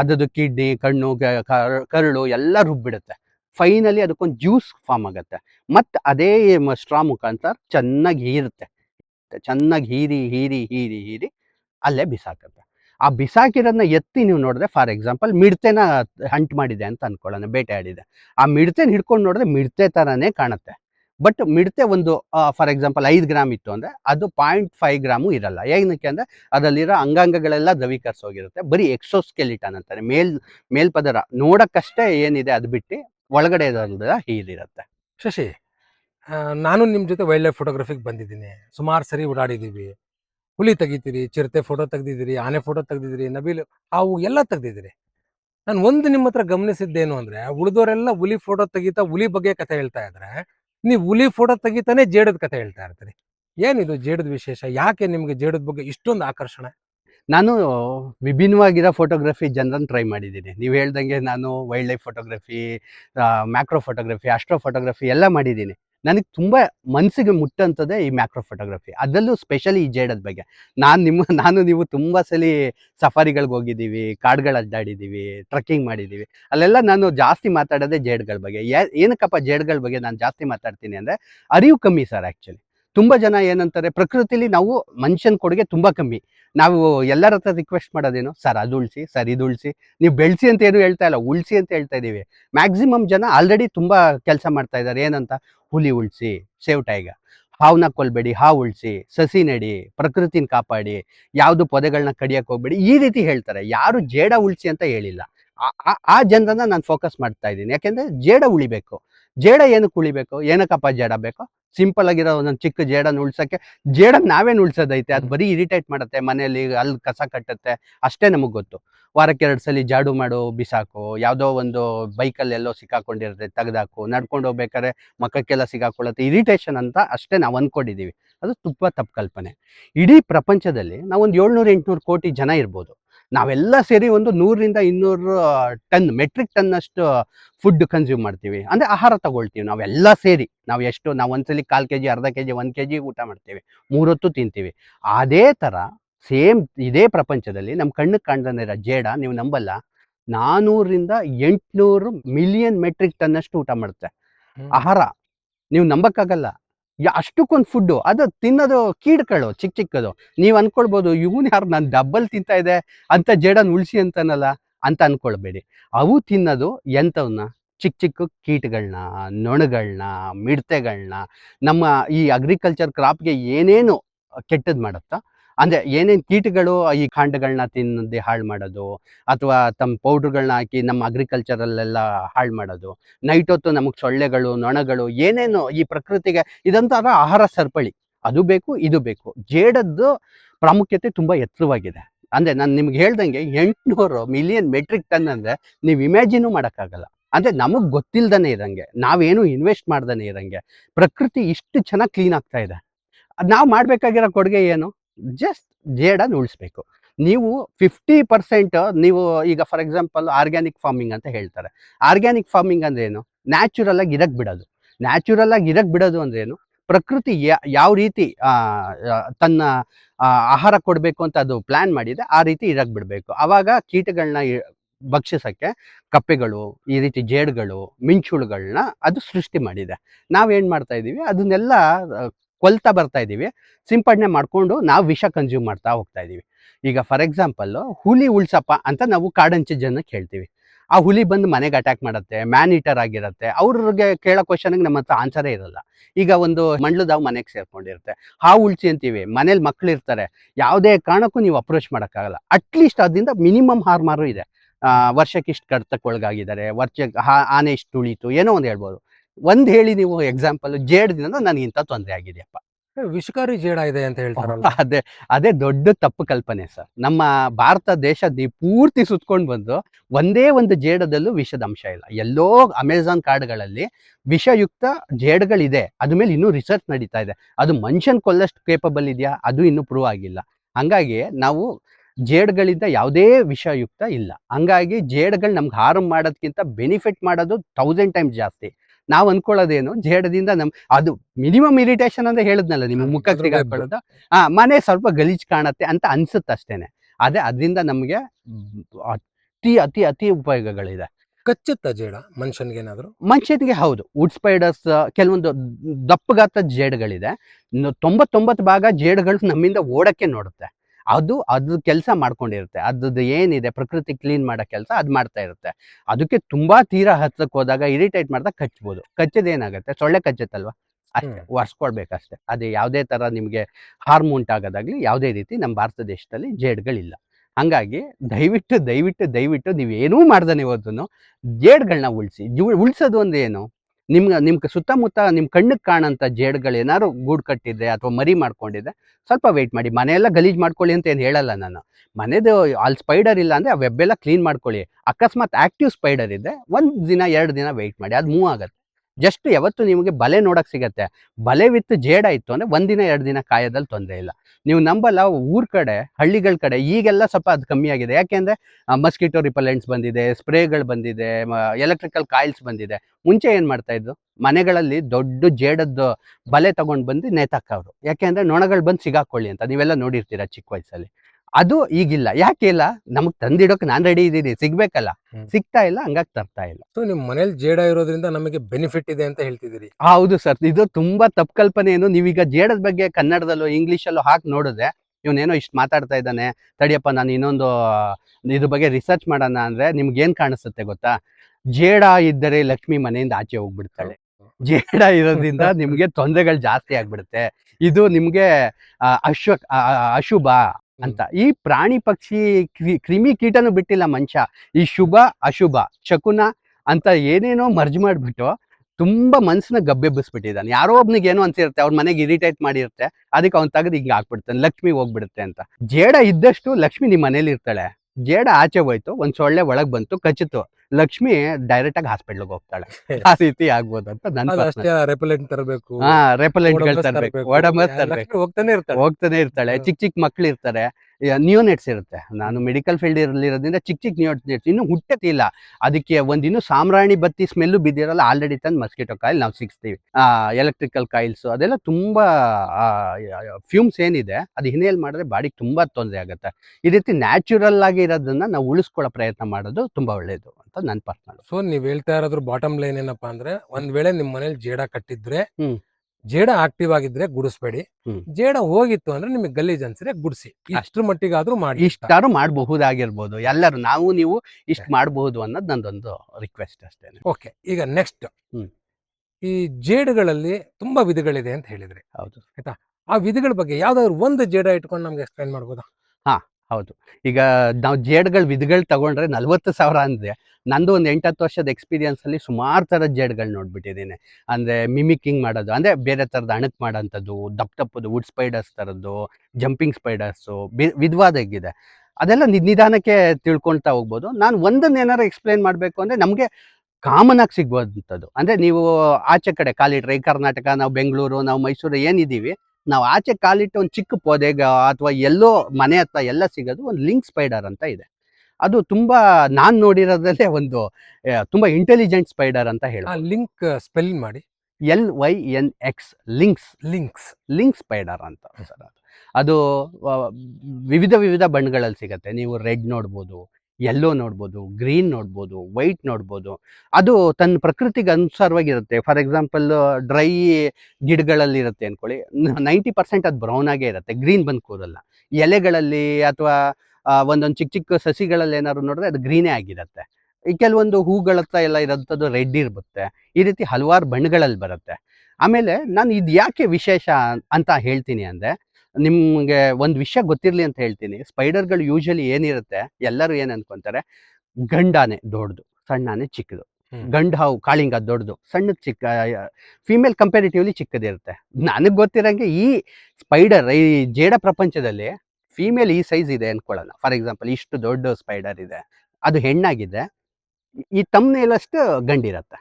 A: ಅದದು ಕಿಡ್ನಿ ಕಣ್ಣು ಕರುಳು ಕರಳು ಎಲ್ಲ ರುಬ್ಬಿಡುತ್ತೆ. ಫೈನಲಿ ಅದಕ್ಕೊಂದು ಜ್ಯೂಸ್ ಫಾರ್ಮ್ ಆಗುತ್ತೆ. ಮತ್ತೆ ಅದೇ ಸ್ಟ್ರಾ ಮುಖಾಂತರ ಚೆನ್ನಾಗಿ ಹೀರುತ್ತೆ. ಚೆನ್ನಾಗಿ ಹೀರಿ ಹೀರಿ ಹೀರಿ ಹೀರಿ ಅಲ್ಲೇ ಬಿಸಾಕತ್ತೆ. ಆ ಬಿಸಾಕಿರೋದನ್ನ ಎತ್ತಿ ನೀವು ನೋಡಿದ್ರೆ ಫಾರ್ ಎಕ್ಸಾಂಪಲ್ ಮಿಡ್ತೆನ ಹಂಟ್ ಮಾಡಿದೆ ಅಂತ ಅನ್ಕೊಳ್ಳೋಣ, ಬೇಟೆ ಆಡಿದೆ. ಆ ಮಿಡ್ತೆನ ಹಿಡ್ಕೊಂಡು ನೋಡಿದ್ರೆ ಮಿಡ್ತೆ ಥರನೇ ಕಾಣುತ್ತೆ. ಬಟ್ ಮಿಡ್ತೆ ಒಂದು ಫಾರ್ ಎಕ್ಸಾಂಪಲ್ ಐದು ಗ್ರಾಮ್ ಇತ್ತು ಅಂದ್ರೆ, ಅದು ಪಾಯಿಂಟ್ ಫೈವ್ ಗ್ರಾಮು ಇರಲ್ಲ. ಏನಕ್ಕೆ ಅಂದ್ರೆ, ಅದರಲ್ಲಿರೋ ಅಂಗಾಂಗಗಳೆಲ್ಲ ದ್ರವೀಕರಿಸೋಗಿರುತ್ತೆ. ಬರೀ ಎಕ್ಸೋಸ್ಕೆಲಿಟನ್ ಅಂತಾರೆ. ಮೇಲ್, ಮೇಲ್ಪದರ ನೋಡೋಕ್ಕಷ್ಟೇ ಏನಿದೆ ಅದು ಬಿಟ್ಟು ಒಳಗಡೆ ಇರೋದ್ರಿಂದ ಇರುತ್ತೆ
B: ಶಶಿ ನಾನು ನಿಮ್ಮ ಜೊತೆ ವೈಲ್ಡ್ ಲೈಫ್ ಫೋಟೋಗ್ರಫಿಗೆ ಬಂದಿದ್ದೀನಿ. ಸುಮಾರು ಸರಿ ಓಡಾಡಿದ್ದೀವಿ ಹುಲಿ ತೆಗಿತೀರಿ, ಚಿರತೆ ಫೋಟೋ ತೆಗ್ದಿದ್ದೀರಿ, ಆನೆ ಫೋಟೋ ತೆಗ್ದಿದ್ದೀರಿ, ನವಿಲು ಅವು ಎಲ್ಲ ತೆಗ್ದಿದ್ದೀರಿ. ನಾನು ಒಂದು ನಿಮ್ಮ ಹತ್ರ ಗಮನಿಸಿದ್ದೇನು ಅಂದ್ರೆ ಉಳಿದವರೆಲ್ಲ ಹುಲಿ ಫೋಟೋ ತೆಗಿತಾ ಹುಲಿ ಬಗ್ಗೆ ಕಥೆ ಹೇಳ್ತಾ ಇದ್ರೆ, ನೀವು ಹುಲಿ ಫೋಟೋ ತೆಗಿತಾನೆ ಜೇಡದ ಕಥೆ ಹೇಳ್ತಾ ಇರ್ತೀರಿ. ಏನಿದು ಜೇಡದ ವಿಶೇಷ? ಯಾಕೆ ನಿಮ್ಗೆ ಜೇಡದ ಬಗ್ಗೆ ಇಷ್ಟೊಂದು ಆಕರ್ಷಣೆ?
A: ನಾನು ವಿಭಿನ್ನವಾಗಿರೋ ಫೋಟೋಗ್ರಫಿ ಜನರನ್ನು ಟ್ರೈ ಮಾಡಿದ್ದೀನಿ. ನೀವು ಹೇಳ್ದಂಗೆ ನಾನು wildlife photography macro photography astrophotography ಎಲ್ಲ ಮಾಡಿದ್ದೀನಿ. ನನಗೆ ತುಂಬ ಮನಸ್ಸಿಗೆ ಮುಟ್ಟಂಥದ್ದೇ ಈ ಮ್ಯಾಕ್ರೋ ಫೋಟೋಗ್ರಫಿ ಅದರಲ್ಲೂ ಸ್ಪೆಷಲಿ ಈ ಜೇಡದ ಬಗ್ಗೆ. ನಾನು ನಿಮ್ಮ, ನಾನು ನೀವು ತುಂಬ ಸಲ ಸಫಾರಿಗಳಿಗೆ ಹೋಗಿದ್ದೀವಿ, ಕಾಡುಗಳು ಅಡ್ಡಾಡಿದ್ದೀವಿ ಟ್ರಕ್ಕಿಂಗ್ ಮಾಡಿದ್ದೀವಿ. ಅಲ್ಲೆಲ್ಲ ನಾನು ಜಾಸ್ತಿ ಮಾತಾಡೋದೇ ಜೇಡ್ಗಳ ಬಗ್ಗೆ. ಏನಕ್ಕಪ್ಪ ಜೇಡ್ಗಳ ಬಗ್ಗೆ ನಾನು ಜಾಸ್ತಿ ಮಾತಾಡ್ತೀನಿ ಅಂದರೆ, ಅರಿವು ಕಮ್ಮಿ ಸರ್ ಆ್ಯಕ್ಚುಲಿ ತುಂಬ ಜನ ಏನಂತಾರೆ, ಪ್ರಕೃತಿಲಿ ನಾವು ಮನುಷ್ಯನ ಕೊಡುಗೆ ತುಂಬ ಕಮ್ಮಿ. ನಾವು ಎಲ್ಲರ ಹತ್ರ ರಿಕ್ವೆಸ್ಟ್ ಮಾಡೋದೇನು, ಸರ್, ಅದು ಉಳಿಸಿ, ಸರ್, ಇದು ಉಳಿಸಿ, ನೀವು ಬೆಳೆಸಿ ಅಂತ ಏನು ಹೇಳ್ತಾ ಇಲ್ಲ, ಉಳಿಸಿ ಅಂತ ಹೇಳ್ತಾ ಇದ್ದೀವಿ. ಮ್ಯಾಕ್ಸಿಮಮ್ ಜನ ಆಲ್ರೆಡಿ ತುಂಬ ಕೆಲಸ ಮಾಡ್ತಾ ಇದ್ದಾರೆ, ಏನಂತ? ಹುಲಿ ಉಳಿಸಿ, ಸೇವ್ ಟೈಗರ್ ಹಾವನ್ನ ಕೊಲ್ಬೇಡಿ, ಹಾವು ಉಳಿಸಿ, ಸಸಿ ನೆಡಿ, ಪ್ರಕೃತಿನ ಕಾಪಾಡಿ, ಯಾವುದು ಪೊದೆಗಳನ್ನ ಕಡಿಯಕ್ಕೆ ಹೋಗ್ಬೇಡಿ. ಈ ರೀತಿ ಹೇಳ್ತಾರೆ. ಯಾರು ಜೇಡ ಉಳಿಸಿ ಅಂತ ಹೇಳಿಲ್ಲ. ಆ ಜನರನ್ನ ನಾನು ಫೋಕಸ್ ಮಾಡ್ತಾ ಇದ್ದೀನಿ. ಯಾಕೆಂದ್ರೆ ಜೇಡ ಉಳಿಬೇಕು. ಜೇಡ ಏನಕ್ಕೆ ಉಳಿಬೇಕು? ಏನಕ್ಕಪ್ಪ ಜೇಡ ಬೇಕು? ಸಿಂಪಲ್ ಆಗಿರೋ ಒಂದೊಂದು ಚಿಕ್ಕ ಜೇಡನ್ ಉಳ್ಸಕ್ಕೆ ಜೇಡನ್ ನಾವೇನು ಉಳ್ಸೋದೈತೆ ಅದು ಬರೀ ಇರಿಟೇಟ್ ಮಾಡುತ್ತೆ. ಮನೆಯಲ್ಲಿ ಅಲ್ಲಿ ಕಸ ಕಟ್ಟುತ್ತೆ. ಅಷ್ಟೇ ನಮಗೆ ಗೊತ್ತು. ವಾರಕ್ಕೆ ಎರಡು ಸಲ ಜಾಡು ಮಾಡು ಬಿಸಾಕು. ಯಾವುದೋ ಒಂದು ಬೈಕಲ್ಲಿ ಎಲ್ಲೋ ಸಿಕ್ಕಾಕೊಂಡಿರುತ್ತೆ ತೆಗ್ದಾಕು. ನಡ್ಕೊಂಡು ಹೋಗ್ಬೇಕಾದ್ರೆ ಮಕ್ಕಕ್ಕೆಲ್ಲ ಸಿಕ್ಕಾಕೊಳ್ಳುತ್ತೆ. ಇರಿಟೇಷನ್ ಅಂತ ಅಷ್ಟೇ ನಾವು ಅಂದ್ಕೊಂಡಿದ್ದೀವಿ ಅದು ತುಂಬ ತಪ್ಪು ಕಲ್ಪನೆ. ಇಡೀ ಪ್ರಪಂಚದಲ್ಲಿ ನಾವೊಂದು ಏಳ್ನೂರು ಎಂಟುನೂರು ಕೋಟಿ ಜನ ಇರ್ಬೋದು. ನಾವೆಲ್ಲ ಸೇರಿ ಒಂದು ನೂರರಿಂದ ಇನ್ನೂರು ಟನ್ ಮೆಟ್ರಿಕ್ ಟನ್ನಷ್ಟು ಫುಡ್ ಕನ್ಸ್ಯೂಮ್ ಮಾಡ್ತೀವಿ. ಅಂದರೆ ಆಹಾರ ತಗೊಳ್ತೀವಿ ನಾವೆಲ್ಲ ಸೇರಿ. ನಾವು ಎಷ್ಟು ನಾವು ಒಂದ್ಸಲಿ ಕಾಲು ಕೆ ಜಿ ಅರ್ಧ ಕೆ ಜಿ ಒಂದು ಕೆ ಜಿ ಊಟ ಮಾಡ್ತೇವೆ. ಮೂರೊತ್ತು ತಿಂತೀವಿ. ಅದೇ ಥರ ಸೇಮ್ ಇದೇ ಪ್ರಪಂಚದಲ್ಲಿ ನಮ್ಮ ಕಣ್ಣಿಗೆ ಕಾಣ್ದನಿರೋ ಜೇಡ ನೀವು ನಂಬಲ್ಲ ನಾನೂರಿಂದ ಎಂಟುನೂರು ಮಿಲಿಯನ್ ಮೆಟ್ರಿಕ್ ಟನ್ನಷ್ಟು ಊಟ ಮಾಡುತ್ತೆ. ಆಹಾರ ನೀವು ನಂಬಕ್ಕಾಗಲ್ಲ. ಅಷ್ಟಕ್ಕೊಂದು ಫುಡ್ಡು ಅದು ತಿನ್ನೋದು ಕೀಡ್ಕಳು ಚಿಕ್ಕ ಚಿಕ್ಕದು. ನೀವು ಅನ್ಕೊಳ್ಬೋದು ಇವನು ಯಾರು ನಾನು ಡಬ್ಬಲ್ ತಿಂತಾ ಇದೆ ಅಂತ ಜೇಡನ್ ಉಳಿಸಿ ಅಂತನಲ್ಲ? ಅಂತ ಅನ್ಕೊಳ್ಬೇಡಿ. ಅವು ತಿನ್ನೋದು ಎಂಥವನ್ನ ಚಿಕ್ಕ ಚಿಕ್ಕ ಕೀಟಗಳನ್ನ ನೊಣಗಳನ್ನ ಮಿಡತೆಗಳನ್ನ ನಮ್ಮ ಈ ಅಗ್ರಿಕಲ್ಚರ್ ಕ್ರಾಪ್ಗೆ ಏನೇನು ಕೆಟ್ಟದ್ದು ಮಾಡುತ್ತಾ? ಅಂದರೆ ಏನೇನು ಕೀಟಗಳು ಈ ಕಾಂಡಗಳನ್ನ ತಿನ್ನದೆ ಹಾಳು ಮಾಡೋದು? ಅಥವಾ ತಮ್ಮ ಪೌಡ್ರ್ಗಳನ್ನ ಹಾಕಿ ನಮ್ಮ ಅಗ್ರಿಕಲ್ಚರಲ್ಲೆಲ್ಲ ಹಾಳು ಮಾಡೋದು? ನೈಟ್ ಹೊತ್ತು ನಮಗೆ ಸೊಳ್ಳೆಗಳು, ನೊಣಗಳು ಏನೇನು ಈ ಪ್ರಕೃತಿಗೆ ಇದಂತ ಆಹಾರ ಸರಪಳಿ. ಅದು ಬೇಕು, ಇದು ಬೇಕು. ಜೇಡದ್ದು ಪ್ರಾಮುಖ್ಯತೆ ತುಂಬ ಎತ್ತರವಾಗಿದೆ. ಅಂದರೆ ನಾನು ನಿಮ್ಗೆ ಹೇಳ್ದಂಗೆ ಎಂಟುನೂರು ಮಿಲಿಯನ್ ಮೆಟ್ರಿಕ್ ಟನ್ ಅಂದರೆ ನೀವು ಇಮ್ಯಾಜಿನೂ ಮಾಡೋಕ್ಕಾಗಲ್ಲ. ಅಂದರೆ ನಮಗೆ ಗೊತ್ತಿಲ್ಲದೇ ಇರಂಗೆ, ನಾವೇನು ಇನ್ವೆಸ್ಟ್ ಮಾಡ್ದೇ ಇರಂಗೆ, ಪ್ರಕೃತಿ ಇಷ್ಟು ಚೆನ್ನಾಗಿ ಕ್ಲೀನ್ ಆಗ್ತಾ ಇದೆ. ನಾವು ಮಾಡಬೇಕಾಗಿರೋ ಕೊಡುಗೆ ಏನು? ಜಸ್ಟ್ ಜೇಡನ್ನು ಉಳಿಸ್ಬೇಕು ನೀವು ಫಿಫ್ಟಿ ಪರ್ಸೆಂಟ್ ನೀವು ಈಗ ಫಾರ್ ಎಕ್ಸಾಂಪಲ್ ಆರ್ಗ್ಯಾನಿಕ್ ಫಾರ್ಮಿಂಗ್ ಅಂತ ಹೇಳ್ತಾರೆ. ಆರ್ಗ್ಯಾನಿಕ್ ಫಾರ್ಮಿಂಗ್ ಅಂದ್ರೆ ಏನು? ನ್ಯಾಚುರಲ್ ಆಗಿ ಇರಕ್ ಬಿಡೋದು. ನ್ಯಾಚುರಲ್ ಆಗಿ ಇರಕ್ ಬಿಡೋದು ಅಂದ್ರೆ ಏನು? ಪ್ರಕೃತಿ ಯಾವ ರೀತಿ ತನ್ನ ಆಹಾರ ಕೊಡಬೇಕು ಅಂತ ಅದು ಪ್ಲಾನ್ ಮಾಡಿದೆ ಆ ರೀತಿ ಇರಕ್ ಬಿಡಬೇಕು. ಅವಾಗ ಕೀಟಗಳನ್ನ ಭಕ್ಷಿಸಕ್ಕೆ ಕಪ್ಪೆಗಳು, ಈ ರೀತಿ ಜೇಡ್ಗಳು ಮಿಂಚುಳುಗಳನ್ನ ಅದು ಸೃಷ್ಟಿ ಮಾಡಿದೆ. ನಾವೇನು ಮಾಡ್ತಾ ಇದೀವಿ ಅದನ್ನೆಲ್ಲ ಕೊಲ್ತಾ ಬರ್ತಾ ಇದೀವಿ ಸಿಂಪಡಣೆ ಮಾಡ್ಕೊಂಡು ನಾವು ವಿಷ ಕನ್ಸ್ಯೂಮ್ ಮಾಡ್ತಾ ಹೋಗ್ತಾ ಇದೀವಿ ಈಗ ಫಾರ್ ಎಕ್ಸಾಂಪಲ್ ಹುಲಿ ಉಳ್ಸಪ್ಪ ಅಂತ ನಾವು ಕಾಡಂಚೆ ಜನಕ್ಕೆ ಹೇಳ್ತೀವಿ. ಆ ಹುಲಿ ಬಂದು ಮನೆಗೆ ಅಟ್ಯಾಕ್ ಮಾಡುತ್ತೆ ಮ್ಯಾನ್ ಈಟರ್ ಆಗಿರುತ್ತೆ. ಅವ್ರಿಗೆ ಕೇಳೋ ಕ್ವಶನ್ಗೆ ನಮ್ಮ ಹತ್ರ ಆನ್ಸರೇ ಇರಲ್ಲ. ಈಗ ಒಂದು ಮಂಡ್ಲದಾವ್ ಮನೆಗೆ ಸೇರ್ಕೊಂಡಿರುತ್ತೆ. ಹಾವು ಉಳ್ಸಿ ಅಂತೀವಿ, ಮನೇಲಿ ಮಕ್ಕಳು ಇರ್ತಾರೆ ಯಾವುದೇ ಕಾರಣಕ್ಕೂ ನೀವು ಅಪ್ರೋಚ್ ಮಾಡೋಕ್ಕಾಗಲ್ಲ. ಅಟ್ಲೀಸ್ಟ್ ಅದರಿಂದ ಮಿನಿಮಮ್ ಹಾರ್ಮಾರು ಇದೆ. ವರ್ಷಕ್ಕೆ ಇಷ್ಟು ಕಡ್ತಕ್ಕೆ ಒಳಗಾಗಿದ್ದಾರೆ ವರ್ಷಕ್ಕೆ ಆನೆ ಇಷ್ಟು ಉಳಿತು ಏನೋ ಒಂದು ಹೇಳ್ಬೋದು. ಒಂದು ಹೇಳಿ ನೀವು ಎಕ್ಸಾಂಪಲ್ ಜೇಡ್ದಿಂದ ನನಗೆ ಇಂಥ ತೊಂದರೆ ಆಗಿದೆಯಪ್ಪ.
B: ವಿಷಕಾರಿ ಜೇಡ ಇದೆ ಅಂತ ಹೇಳ್ತಾರಲ್ಲ
A: ಅದೇ ಅದೇ ದೊಡ್ಡ ತಪ್ಪು ಕಲ್ಪನೆ ಸರ್. ನಮ್ಮ ಭಾರತ ದೇಶ ಪೂರ್ತಿ ಸುತ್ಕೊಂಡು ಬಂದು ಒಂದೇ ಒಂದು ಜೇಡದಲ್ಲೂ ವಿಷದ ಅಂಶ ಇಲ್ಲ. ಎಲ್ಲೋ ಅಮೆಝಾನ್ ಕಾರ್ಡ್ಗಳಲ್ಲಿ ವಿಷಯುಕ್ತ ಜೇಡ್ಗಳಿದೆ ಅದ್ರ ಮೇಲೆ ಇನ್ನೂ ರಿಸರ್ಚ್ ನಡೀತಾ ಇದೆ. ಅದು ಮನುಷ್ಯನ್ ಕೊಲ್ಲಷ್ಟು ಕೇಪಬಲ್ ಇದೆಯಾ ಅದು ಇನ್ನೂ ಪ್ರೂವ್ ಆಗಿಲ್ಲ. ಹಂಗಾಗಿ ನಾವು ಜೇಡ್ಗಳಿಂದ ಯಾವುದೇ ವಿಷಯುಕ್ತ ಇಲ್ಲ. ಹಂಗಾಗಿ ಜೇಡ್ಗಳು ನಮ್ಗೆ ಹಾರ್ಮ್ ಮಾಡೋದಕ್ಕಿಂತ ಬೆನಿಫಿಟ್ ಮಾಡೋದು ತೌಸಂಡ್ ಟೈಮ್ಸ್ ಜಾಸ್ತಿ. ನಾವು ಅನ್ಕೊಳ್ಳೋದೇನು ಜೇಡದಿಂದ ನಮ್ ಅದು ಮಿನಿಮಮ್ ಇರಿಟೇಷನ್ ಅಂತ ಹೇಳಿದ್ನಲ್ಲ ನಿಮ್ಮ ಮುಖಕ್ಕೆ ಸಿಗಾಕೊಳ್ಳೋದು ಆ ಮನೆ ಸ್ವಲ್ಪ ಗಲೀಜ್ ಕಾಣತ್ತೆ ಅಂತ ಅನ್ಸುತ್ತೆ ಅಷ್ಟೇನೆ. ಅದೇ ಅದರಿಂದ ನಮಗೆ ಅತಿ ಅತಿ ಅತಿ ಉಪಯೋಗಗಳಿದೆ.
B: ಕಚ್ಚುತ್ತ ಜೇಡ ಮನುಷ್ಯನ್ಗೆ ಏನಾದ್ರು
A: ಮನುಷ್ಯನಿಗೆ ಹೌದು. ವುಡ್ ಸ್ಪೈಡರ್ಸ್ ಕೆಲವೊಂದು ದಪ್ಪಗಾತ ಜೇಡ್ಗಳಿದೆ. ತೊಂಬತ್ತೊಂಬತ್ತು ಭಾಗ ಜೇಡ್ಗಳು ನಮ್ಮಿಂದ ಓಡಕ್ಕೆ ನೋಡುತ್ತೆ. ಅದು ಅದ್ರ ಕೆಲಸ ಮಾಡ್ಕೊಂಡಿರುತ್ತೆ. ಅದ್ರದ್ದು ಏನಿದೆ ಪ್ರಕೃತಿ ಕ್ಲೀನ್ ಮಾಡೋ ಕೆಲಸ ಅದು ಮಾಡ್ತಾ ಇರುತ್ತೆ. ಅದಕ್ಕೆ ತುಂಬಾ ತೀರಾ ಹತ್ತಕ್ಕೆ ಹೋದಾಗ ಇರಿಟೇಟ್ ಮಾಡಿದಾಗ ಕಚ್ಬೋದು. ಕಚ್ಚದ ಏನಾಗುತ್ತೆ? ಸೊಳ್ಳೆ ಕಚ್ಚುತ್ತಲ್ವಾ? ಅಷ್ಟೇ. ಒರೆಸ್ಕೊಳ್ಬೇಕಷ್ಟೇ. ಅದು ಯಾವುದೇ ಥರ ನಿಮಗೆ ಹಾರ್ಮ್ ಉಂಟಾಗೋದಾಗ್ಲಿ ಯಾವುದೇ ರೀತಿ ನಮ್ಮ ಭಾರತ ದೇಶದಲ್ಲಿ ಜೇಡ್ಗಳಿಲ್ಲ. ಹಂಗಾಗಿ ದಯವಿಟ್ಟು ದಯವಿಟ್ಟು ದಯವಿಟ್ಟು ನೀವು ಏನೂ ಮಾಡ್ದಾನೆ ಇವತ್ತು ಜೇಡ್ಗಳನ್ನ ಉಳಿಸಿ. ಉಳಿಸೋದು ಒಂದು ಏನು? ನಿಮ್ಗೆ ನಿಮ್ಗೆ ಸುತ್ತಮುತ್ತ ನಿಮ್ಮ ಕಣ್ಣಿಗೆ ಕಾಣಂಥ ಜೇಡ್ಗಳು ಏನಾದ್ರು ಗೂಡು ಕಟ್ಟಿದ್ರೆ ಅಥವಾ ಮರಿ ಮಾಡ್ಕೊಂಡಿದೆ ಸ್ವಲ್ಪ ವೆಯ್ಟ್ ಮಾಡಿ. ಮನೆಯೆಲ್ಲ ಗಲೀಜು ಮಾಡ್ಕೊಳ್ಳಿ ಅಂತ ಏನು ಹೇಳಲ್ಲ ನಾನು. ಮನೆದು ಅಲ್ಲಿ ಸ್ಪೈಡರ್ ಇಲ್ಲ ಅಂದರೆ ಆ ವೆಬ್ಬೆಲ್ಲ ಕ್ಲೀನ್ ಮಾಡ್ಕೊಳ್ಳಿ. ಅಕಸ್ಮಾತ್ ಆಕ್ಟಿವ್ ಸ್ಪೈಡರ್ ಇದೆ ಒಂದು ದಿನ, ಎರಡು ದಿನ ವೆಯ್ಟ್ ಮಾಡಿ. ಅದು ಮೂವ್ ಆಗುತ್ತೆ. ಜಸ್ಟ್ ಯಾವತ್ತು ನಿಮಗೆ ಬಲೆ ನೋಡಕ್ಕೆ ಸಿಗತ್ತೆ. ಬಲೆ ವಿತ್ ಜೇಡ ಇತ್ತು ಅಂದರೆ ಒಂದಿನ ಎರಡು ದಿನ ಕಾಯೋದಲ್ಲಿ ತೊಂದರೆ ಇಲ್ಲ. ನೀವು ನಂಬಲ್ಲ, ಊರ್ ಕಡೆ, ಹಳ್ಳಿಗಳ ಕಡೆ ಈಗೆಲ್ಲ ಸ್ವಲ್ಪ ಅದು ಕಮ್ಮಿ ಆಗಿದೆ. ಯಾಕೆಂದ್ರೆ ಮಸ್ಕಿಟೋ ರಿಪಲೆಂಟ್ಸ್ ಬಂದಿದೆ ಸ್ಪ್ರೇಗಳು ಬಂದಿದೆ ಎಲೆಕ್ಟ್ರಿಕಲ್ ಕಾಯಿಲ್ಸ್ ಬಂದಿದೆ. ಮುಂಚೆ ಏನು ಮಾಡ್ತಾ ಇದ್ರು? ಮನೆಗಳಲ್ಲಿ ದೊಡ್ಡ ಜೇಡದ್ದು ಬಲೆ ತಗೊಂಡು ಬಂದು ನೇತಾಕವ್ರು ಯಾಕೆಂದ್ರೆ ನೊಣಗಳು ಬಂದು ಸಿಗಾಕೊಳ್ಳಿ ಅಂತ. ನೀವೆಲ್ಲ ನೋಡಿರ್ತೀರ ಚಿಕ್ಕ ವಯಸ್ಸಲ್ಲಿ. ಅದು ಈಗಿಲ್ಲ. ಯಾಕೆ ಇಲ್ಲ? ನಮಗ್ ತಂದಿಡೋಕೆ ನಾನ್ ರೆಡಿ ಇದ್ದೀನಿ. ಸಿಗ್ಬೇಕಲ್ಲ. ಸಿಗ್ತಾ ಇಲ್ಲ ಹಂಗಾಗಿ ತರ್ತಾ ಇಲ್ಲ.
B: ಸೊ ನಿಮ್ ಮನೇಲಿ ಜೇಡ ಇರೋದ್ರಿಂದ ನಮಗೆ ಬೆನಿಫಿಟ್ ಇದೆ ಅಂತ ಹೇಳ್ತಿದ್ದೀರಿ.
A: ಹೌದು ಸರ್. ಇದು ತುಂಬಾ ತಪ್ಪು ಕಲ್ಪನೆ ಏನು ನೀವೀಗ ಜೇಡದ ಬಗ್ಗೆ ಕನ್ನಡದಲ್ಲೋ ಇಂಗ್ಲಿಷಲ್ಲೂ ಹಾಕಿ ನೋಡಿದ್ರೆ ಇವನೇನೋ ಇಷ್ಟು ಮಾತಾಡ್ತಾ ಇದ್ದಾನೆ. ತಡಿಯಪ್ಪ ನಾನು ಇನ್ನೊಂದು ಇದ್ರ ಬಗ್ಗೆ ರಿಸರ್ಚ್ ಮಾಡೋಣ ಅಂದ್ರೆ ನಿಮ್ಗೆ ಏನ್ ಕಾಣಿಸುತ್ತೆ ಗೊತ್ತಾ? ಜೇಡ ಇದ್ದರೆ ಲಕ್ಷ್ಮಿ ಮನೆಯಿಂದ ಆಚೆ ಹೋಗ್ಬಿಡ್ತಾಳೆ. ಜೇಡ ಇರೋದ್ರಿಂದ ನಿಮ್ಗೆ ತೊಂದರೆಗಳು ಜಾಸ್ತಿ ಆಗ್ಬಿಡುತ್ತೆ. ಇದು ನಿಮ್ಗೆ ಅಶ್ವ ಅಶುಭ. ಅಂತ. ಈ ಪ್ರಾಣಿ ಪಕ್ಷಿ ಕ್ರಿ- ಕ್ರಿಮಿ ಕೀಟನು ಬಿಟ್ಟಿಲ್ಲ ಮನುಷ್ಯ. ಈ ಶುಭ, ಅಶುಭ, ಶಕುನ ಅಂತ ಏನೇನೋ ಮರ್ಜ್ ಮಾಡಿಬಿಟ್ಟು ತುಂಬಾ ಮನ್ಸನ್ನ ಗಬ್ಬೆಬ್ಬಿಸ್ಬಿಟ್ಟಿದ್ದಾನೆ. ಯಾರೋ ಒಬ್ನಿಗೆ ಏನೋ ಅನ್ಸಿರುತ್ತೆ, ಅವ್ರ ಮನೆಗೆ ಇರಿಟೇಟ್ ಮಾಡಿರುತ್ತೆ, ಅದಕ್ಕೆ ಅವ್ನು ತೆಗೆದು ಹಿಂಗೆ ಹಾಕ್ಬಿಡ್ತಾನೆ, ಲಕ್ಷ್ಮಿ ಹೋಗ್ಬಿಡುತ್ತೆ ಅಂತ. ಜೇಡ ಇದ್ದಷ್ಟು ಲಕ್ಷ್ಮಿ ನಿಮ್ಮ ಮನೇಲಿ ಇರ್ತಾಳೆ. ಜೇಡ ಆಚೆ ಹೋಯ್ತು, ಒಂದ್ ಸೊಳ್ಳೆ ಒಳಗ್ ಬಂತು, ಕಚ್ಚಿತು. ಲಕ್ಷ್ಮಿ ಡೈರೆಕ್ಟ್ ಆಗಿ ಹಾಸ್ಪಿಟ್ಲ್ಗೆ ಹೋಗ್ತಾಳೆ. ಆ ರೀತಿ ಆಗ್ಬೋದು ಅಂತ ನನ್ನ
B: ರೆಪಲೆಂಟ್ ತರಬೇಕು
A: ಹಾ ತರ್ಬೇಕು ಓಡಮಸ್ ತರ್ಬೇಕು.
B: ಹೋಗ್ತಾನೆ ಇರ್ತಾರೆ
A: ಹೋಗ್ತಾನೆ ಇರ್ತಾಳೆ.
B: ಹ್ಮ್.
A: ಚಿಕ್ಕ ಚಿಕ್ಕ ಮಕ್ಳು ಇರ್ತಾರೆ. ನಿಯೋನೆಟ್ಸ್ ಇರುತ್ತೆ. ನಾನು ಮೆಡಿಕಲ್ ಫೀಲ್ಡ್ ಇರಲಿರೋದ್ರಿಂದ ಚಿಕ್ಕ ಚಿಕ್ಕ ನಿಯೋನೆಟ್ಸ್ ಇನ್ನು ಹುಟ್ಟತಿಲ್ಲ ಅದಕ್ಕೆ ಒಂದಿನ್ನೂ ಸಾಮ್ರಾಣಿ ಬತ್ತಿ ಸ್ಮೆಲ್ಲು ಬಿದ್ದಿರಲ್ಲ ಆಲ್ರೆಡಿ ತಂದು ಮಸ್ಕಿಟೋ ಕಾಯಿಲ್ ನಾವು ಸಿಗ್ತೀವಿ ಎಲೆಕ್ಟ್ರಿಕಲ್ ಕಾಯಿಲ್ಸ್ ಅದೆಲ್ಲ ತುಂಬ ಫ್ಯೂಮ್ಸ್ ಏನಿದೆ ಅದು ಹಿನ್ನೆಲೆ ಮಾಡಿದ್ರೆ ಬಾಡಿಗೆ ತುಂಬ ತೊಂದರೆ ಆಗುತ್ತೆ. ಈ ರೀತಿ ನ್ಯಾಚುರಲ್ ಆಗಿ ಇರೋದನ್ನ ನಾವು ಉಳಿಸ್ಕೊಳ್ಳೋ ಪ್ರಯತ್ನ ಮಾಡೋದು ತುಂಬ ಒಳ್ಳೇದು ಅಂತ ನನ್ನ ಪರ್ಸನಲ್
B: ಸೊ ನೀವು ಹೇಳ್ತಾ ಇರೋದ್ರ ಬಾಟಮ್ ಲೈನ್ ಏನಪ್ಪಾ ಅಂದ್ರೆ ಒಂದ್ ವೇಳೆ ನಿಮ್ಮ ಮನೇಲಿ ಜೇಡ ಕಟ್ಟಿದ್ರೆ
A: ಹ್ಮ್.
B: ಜೇಡ ಆಕ್ಟಿವ್ ಆಗಿದ್ರೆ ಗುಡಿಸ್ಬೇಡಿ. ಜೇಡ ಹೋಗಿತ್ತು ಅಂದ್ರೆ ನಿಮಗೆ ಗಲೀಜ್ ಅನ್ಸಿದ್ರೆ ಗುಡಿಸಿ. ಇಷ್ಟ್ರ ಮಟ್ಟಿಗಾದ್ರೂ ಮಾಡಿ
A: ಇಷ್ಟಾರು ಮಾಡಬಹುದಾಗಿರ್ಬೋದು. ಎಲ್ಲರೂ ನಾವು ನೀವು ಇಷ್ಟ ಮಾಡಬಹುದು ಅನ್ನೋದು ನಂದೊಂದು ರಿಕ್ವೆಸ್ಟ್ ಅಷ್ಟೇ
B: ಓಕೆ ಈಗ ನೆಕ್ಸ್ಟ್ ಈ ಜೇಡುಗಳಲ್ಲಿ ತುಂಬಾ ವಿಧಗಳಿದೆ ಅಂತ ಹೇಳಿದ್ರಿ.
A: ಹೌದು. ಆಯ್ತಾ?
B: ಆ ವಿಧಗಳ ಬಗ್ಗೆ ಯಾವ್ದಾದ್ರು ಒಂದು ಜೇಡ ಇಟ್ಕೊಂಡು ನಮ್ಗೆ ಎಕ್ಸ್ಪ್ಲೈನ್ ಮಾಡ್ಬೋದಾ?
A: ಹೌದು. ಈಗ ನಾವು ಜೇಡ್ಗಳು ವಿಧಗಳು ತಗೊಂಡ್ರೆ ನಲ್ವತ್ತು ಸಾವಿರ ಅಂದರೆ ನಂದು ಒಂದು ಎಂಟತ್ತು ವರ್ಷದ ಎಕ್ಸ್ಪೀರಿಯನ್ಸ್ ಅಲ್ಲಿ ಸುಮಾರು ಥರದ ಜೇಡ್ಗಳು ನೋಡ್ಬಿಟ್ಟಿದ್ದೀನಿ ಅಂದರೆ ಮಿಮಿಕಿಂಗ್ ಮಾಡೋದು, ಅಂದರೆ ಬೇರೆ ಥರದ ಅಣಕ್ ಮಾಡೋಂಥದ್ದು, ದಪ್ಪ ದಪ್ಪದು ವುಡ್ ಸ್ಪೈಡರ್ಸ್ ಥರದ್ದು ಜಂಪಿಂಗ್ ಸ್ಪೈಡರ್ಸು ವಿಧವಾದಾಗಿದೆ ಅದೆಲ್ಲ ನಿಧಾನಕ್ಕೆ ತಿಳ್ಕೊಳ್ತಾ ಹೋಗ್ಬೋದು. ನಾನು ಒಂದನ್ನು ಏನಾರು ಎಕ್ಸ್ಪ್ಲೈನ್ ಮಾಡಬೇಕು ಅಂದರೆ ನಮಗೆ ಕಾಮನ್ ಆಗಿ ಸಿಗುವಂಥದ್ದು. ಅಂದರೆ ನೀವು ಆಚೆ ಕಡೆ ಕಾಲಿಟ್ರೆ ಕರ್ನಾಟಕ, ನಾವು ಬೆಂಗಳೂರು, ನಾವು ಮೈಸೂರು ಏನಿದ್ದೀವಿ ನಾವು ಆಚೆ ಕಾಲಿಟ್ಟು ಒಂದು ಚಿಕ್ಕ ಪೊದೆಗ ಅಥವಾ ಎಲ್ಲೋ ಮನೆ ಹತ್ರ ಎಲ್ಲ ಸಿಗೋದು ಒಂದು ಲಿಂಕ್ ಸ್ಪೈಡರ್ ಅಂತ ಇದೆ. ಅದು ತುಂಬಾ ನಾನ್ ನೋಡಿರೋದ್ರಲ್ಲೇ ಒಂದು ತುಂಬಾ ಇಂಟೆಲಿಜೆಂಟ್ ಸ್ಪೈಡರ್ ಅಂತ ಹೇಳಿ
B: ಲಿಂಕ್ ಸ್ಪೆಲ್ ಮಾಡಿ.
A: L Y N X lynx.
B: Lynx.
A: Lynx spider ಅಂತ ಸರ್ ಅದು. ಅದು ವಿವಿಧ ವಿವಿಧ ಬಣ್ಣಗಳಲ್ಲಿ ಸಿಗತ್ತೆ. ನೀವು ರೆಡ್ ನೋಡ್ಬೋದು ಯೆಲ್ಲೋ ನೋಡ್ಬೋದು ಗ್ರೀನ್ ನೋಡ್ಬೋದು ವೈಟ್ ನೋಡ್ಬೋದು. ಅದು ತನ್ನ ಪ್ರಕೃತಿಗೆ ಅನುಸಾರವಾಗಿರುತ್ತೆ. ಫಾರ್ ಎಕ್ಸಾಂಪಲ್ ಡ್ರೈ ಗಿಡಗಳಲ್ಲಿ ಇರುತ್ತೆ ಅನ್ಕೊಳ್ಳಿ. ನೈಂಟಿ ಪರ್ಸೆಂಟ್ ಅದು ಬ್ರೌನ್ ಆಗೇ ಇರುತ್ತೆ ಗ್ರೀನ್ ಬಂದು ಕೂರಲ್ಲ. ಎಲೆಗಳಲ್ಲಿ ಅಥವಾ ಒಂದೊಂದು ಚಿಕ್ಕ ಚಿಕ್ಕ ಸಸಿಗಳಲ್ಲಿ ಏನಾದ್ರು ನೋಡಿದ್ರೆ ಅದು ಗ್ರೀನೇ ಆಗಿರುತ್ತೆ. ಕೆಲವೊಂದು ಹೂಗಳ ಹತ್ರ ಎಲ್ಲ ಇರೋಂಥದ್ದು ರೆಡ್ ಇರುತ್ತೆ ಈ ರೀತಿ ಹಲವಾರು ಬಣ್ಣಗಳಲ್ಲಿ ಬರುತ್ತೆ. ಆಮೇಲೆ ನಾನು ಇದು ಯಾಕೆ ವಿಶೇಷ ಅಂತ ಹೇಳ್ತೀನಿ ಅಂದರೆ ನಿಮಗೆ ಒಂದು ವಿಷಯ ಗೊತ್ತಿರಲಿ ಅಂತ ಹೇಳ್ತೀನಿ. ಸ್ಪೈಡರ್ಗಳು ಯೂಶಲಿ ಏನಿರುತ್ತೆ ಎಲ್ಲರೂ ಏನು ಅನ್ಕೊಂತಾರೆ ಗಂಡಾನೆ ದೊಡ್ಡದು ಸಣ್ಣಾನೆ ಚಿಕ್ಕದು. ಗಂಡ ಹಾವು ಕಾಳಿಂಗ ದೊಡ್ಡದು ಸಣ್ಣ ಚಿಕ್ಕ ಫಿಮೇಲ್ ಕಂಪ್ಯಾರಿಟಿವ್ಲಿ ಚಿಕ್ಕದಿರುತ್ತೆ. ನನಗೆ ಗೊತ್ತಿರೋಂಗೆ ಈ ಸ್ಪೈಡರ್ ಈ ಜೇಡ ಪ್ರಪಂಚದಲ್ಲಿ ಫಿಮೇಲ್ ಈ ಸೈಜ್ ಇದೆ ಅನ್ಕೊಳ್ಳೋಣ ಫಾರ್ ಎಕ್ಸಾಂಪಲ್ ಇಷ್ಟು ದೊಡ್ಡ ಸ್ಪೈಡರ್ ಇದೆ ಅದು ಹೆಣ್ಣಾಗಿದೆ ಈ ತಮ್ಮನೇಲಷ್ಟು ಗಂಡಿರತ್ತೆ.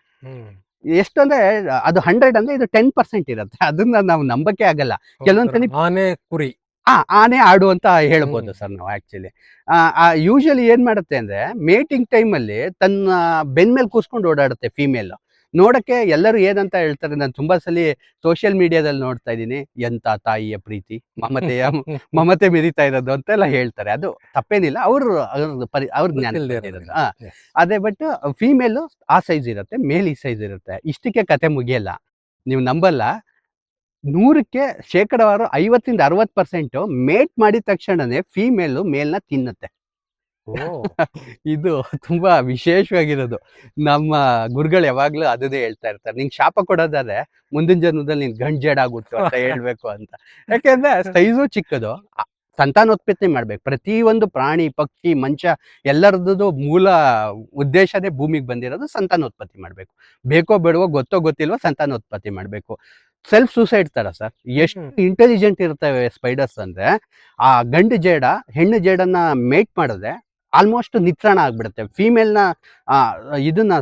A: ಎಷ್ಟು ಅಂದ್ರೆ ಅದು ಹಂಡ್ರೆಡ್ ಅಂದ್ರೆ ಇದು ಟೆನ್ ಪರ್ಸೆಂಟ್ ಇರುತ್ತೆ. ಅದನ್ನ ನಾವು ನಂಬಕ್ಕೆ ಆಗಲ್ಲ. ಕೆಲವೊಂದ್ಸಲಿ-
B: ಆನೆ ಕುರಿ.
A: ಆ ಆನೆ ಆಡು ಅಂತ ಹೇಳ್ಬೋದು ಸರ್ ನಾವು ಆಕ್ಚುಲಿ ಯೂಶಲಿ ಏನ್ ಮಾಡುತ್ತೆ ಅಂದ್ರೆ ಮೇಟಿಂಗ್ ಟೈಮಲ್ಲಿ ತನ್ನ ಬೆನ್ ಮೇಲೆ ಕೂರ್ಸ್ಕೊಂಡು ಓಡಾಡುತ್ತೆ ಫಿಮೇಲ್ ನೋಡಕ್ಕೆ ಎಲ್ಲರೂ ಏನಂತ ಹೇಳ್ತಾರೆ ನಾನು ತುಂಬಾ ಸಲ ಸೋಷಿಯಲ್ ಮೀಡಿಯಾದಲ್ಲಿ ನೋಡ್ತಾ ಇದ್ದೀನಿ. ಎಂತ ತಾಯಿಯ ಪ್ರೀತಿ ಮಮತೆಯ ಮಮತೆ ಮಿರಿತಾ ಇರೋದು ಅಂತೆಲ್ಲ ಹೇಳ್ತಾರೆ. ಅದು ತಪ್ಪೇನಿಲ್ಲ. ಅವರು ಪರಿ ಅವ್ರ ಜ್ಞಾನ ಇರೋದು. ಅದೇ ಬಟ್ ಫೀಮೇಲು ಆ ಸೈಜ್ ಇರುತ್ತೆ ಮೇಲ್ ಈ ಸೈಜ್ ಇರುತ್ತೆ. ಇಷ್ಟಕ್ಕೆ ಕತೆ ಮುಗಿಯಲ್ಲ. ನೀವು ನಂಬಲ್ಲ. ನೂರಕ್ಕೆ ಶೇಕಡವಾರು ಐವತ್ತಿಂದ ಅರವತ್ತು ಪರ್ಸೆಂಟ್ ಮೇಟ್ ಮಾಡಿದ ತಕ್ಷಣನೇ ಫೀಮೇಲ್ ಮೇಲ್ನ ತಿನ್ನುತ್ತೆ. ಇದು ತುಂಬಾ ವಿಶೇಷವಾಗಿರೋದು. ನಮ್ಮ ಗುರುಗಳು ಯಾವಾಗ್ಲೂ ಅದೇ ಹೇಳ್ತಾ ಇರ್ತಾರೆ. ನಿಂಗೆ ಶಾಪ ಕೊಡೋದಾದ್ರೆ ಮುಂದಿನ ಜನ್ಮದಲ್ಲಿ ನಿನ್ ಗಂಡ್ ಜೇಡ್ ಆಗ್ಬಿಟ್ಟು ಅಂತ ಹೇಳ್ಬೇಕು ಅಂತ. ಯಾಕೆಂದ್ರೆ ಸೈಜು ಚಿಕ್ಕದು. ಸಂತಾನೋತ್ಪತ್ತಿ ಮಾಡ್ಬೇಕು. ಪ್ರತಿಯೊಂದು ಪ್ರಾಣಿ ಪಕ್ಷಿ ಮಂಚ ಎಲ್ಲರದ್ದು ಮೂಲ ಉದ್ದೇಶನೇ ಭೂಮಿಗೆ ಬಂದಿರೋದು ಸಂತಾನೋತ್ಪತ್ತಿ ಮಾಡ್ಬೇಕು. ಬೇಕೋ ಬೇಡವೋ ಗೊತ್ತೋ ಗೊತ್ತಿಲ್ವೋ ಸಂತಾನೋತ್ಪತ್ತಿ ಮಾಡ್ಬೇಕು. ಸೆಲ್ಫ್ ಸೂಸೈಡ್ ತರ ಸರ್. ಎಷ್ಟು ಇಂಟೆಲಿಜೆಂಟ್ ಇರ್ತವೆ ಸ್ಪೈಡರ್ಸ್ ಅಂದ್ರೆ ಆ ಗಂಡು ಜೇಡ ಹೆಣ್ಣು ಜೇಡನ್ನ ಮೇಟ್ ಮಾಡಿದ್ರೆ ಆಲ್ಮೋಸ್ಟ್ ನಿತ್ರಾಣ ಆಗ್ಬಿಡುತ್ತೆ. ಫೀಮೇಲ್ನ ಇದನ್ನ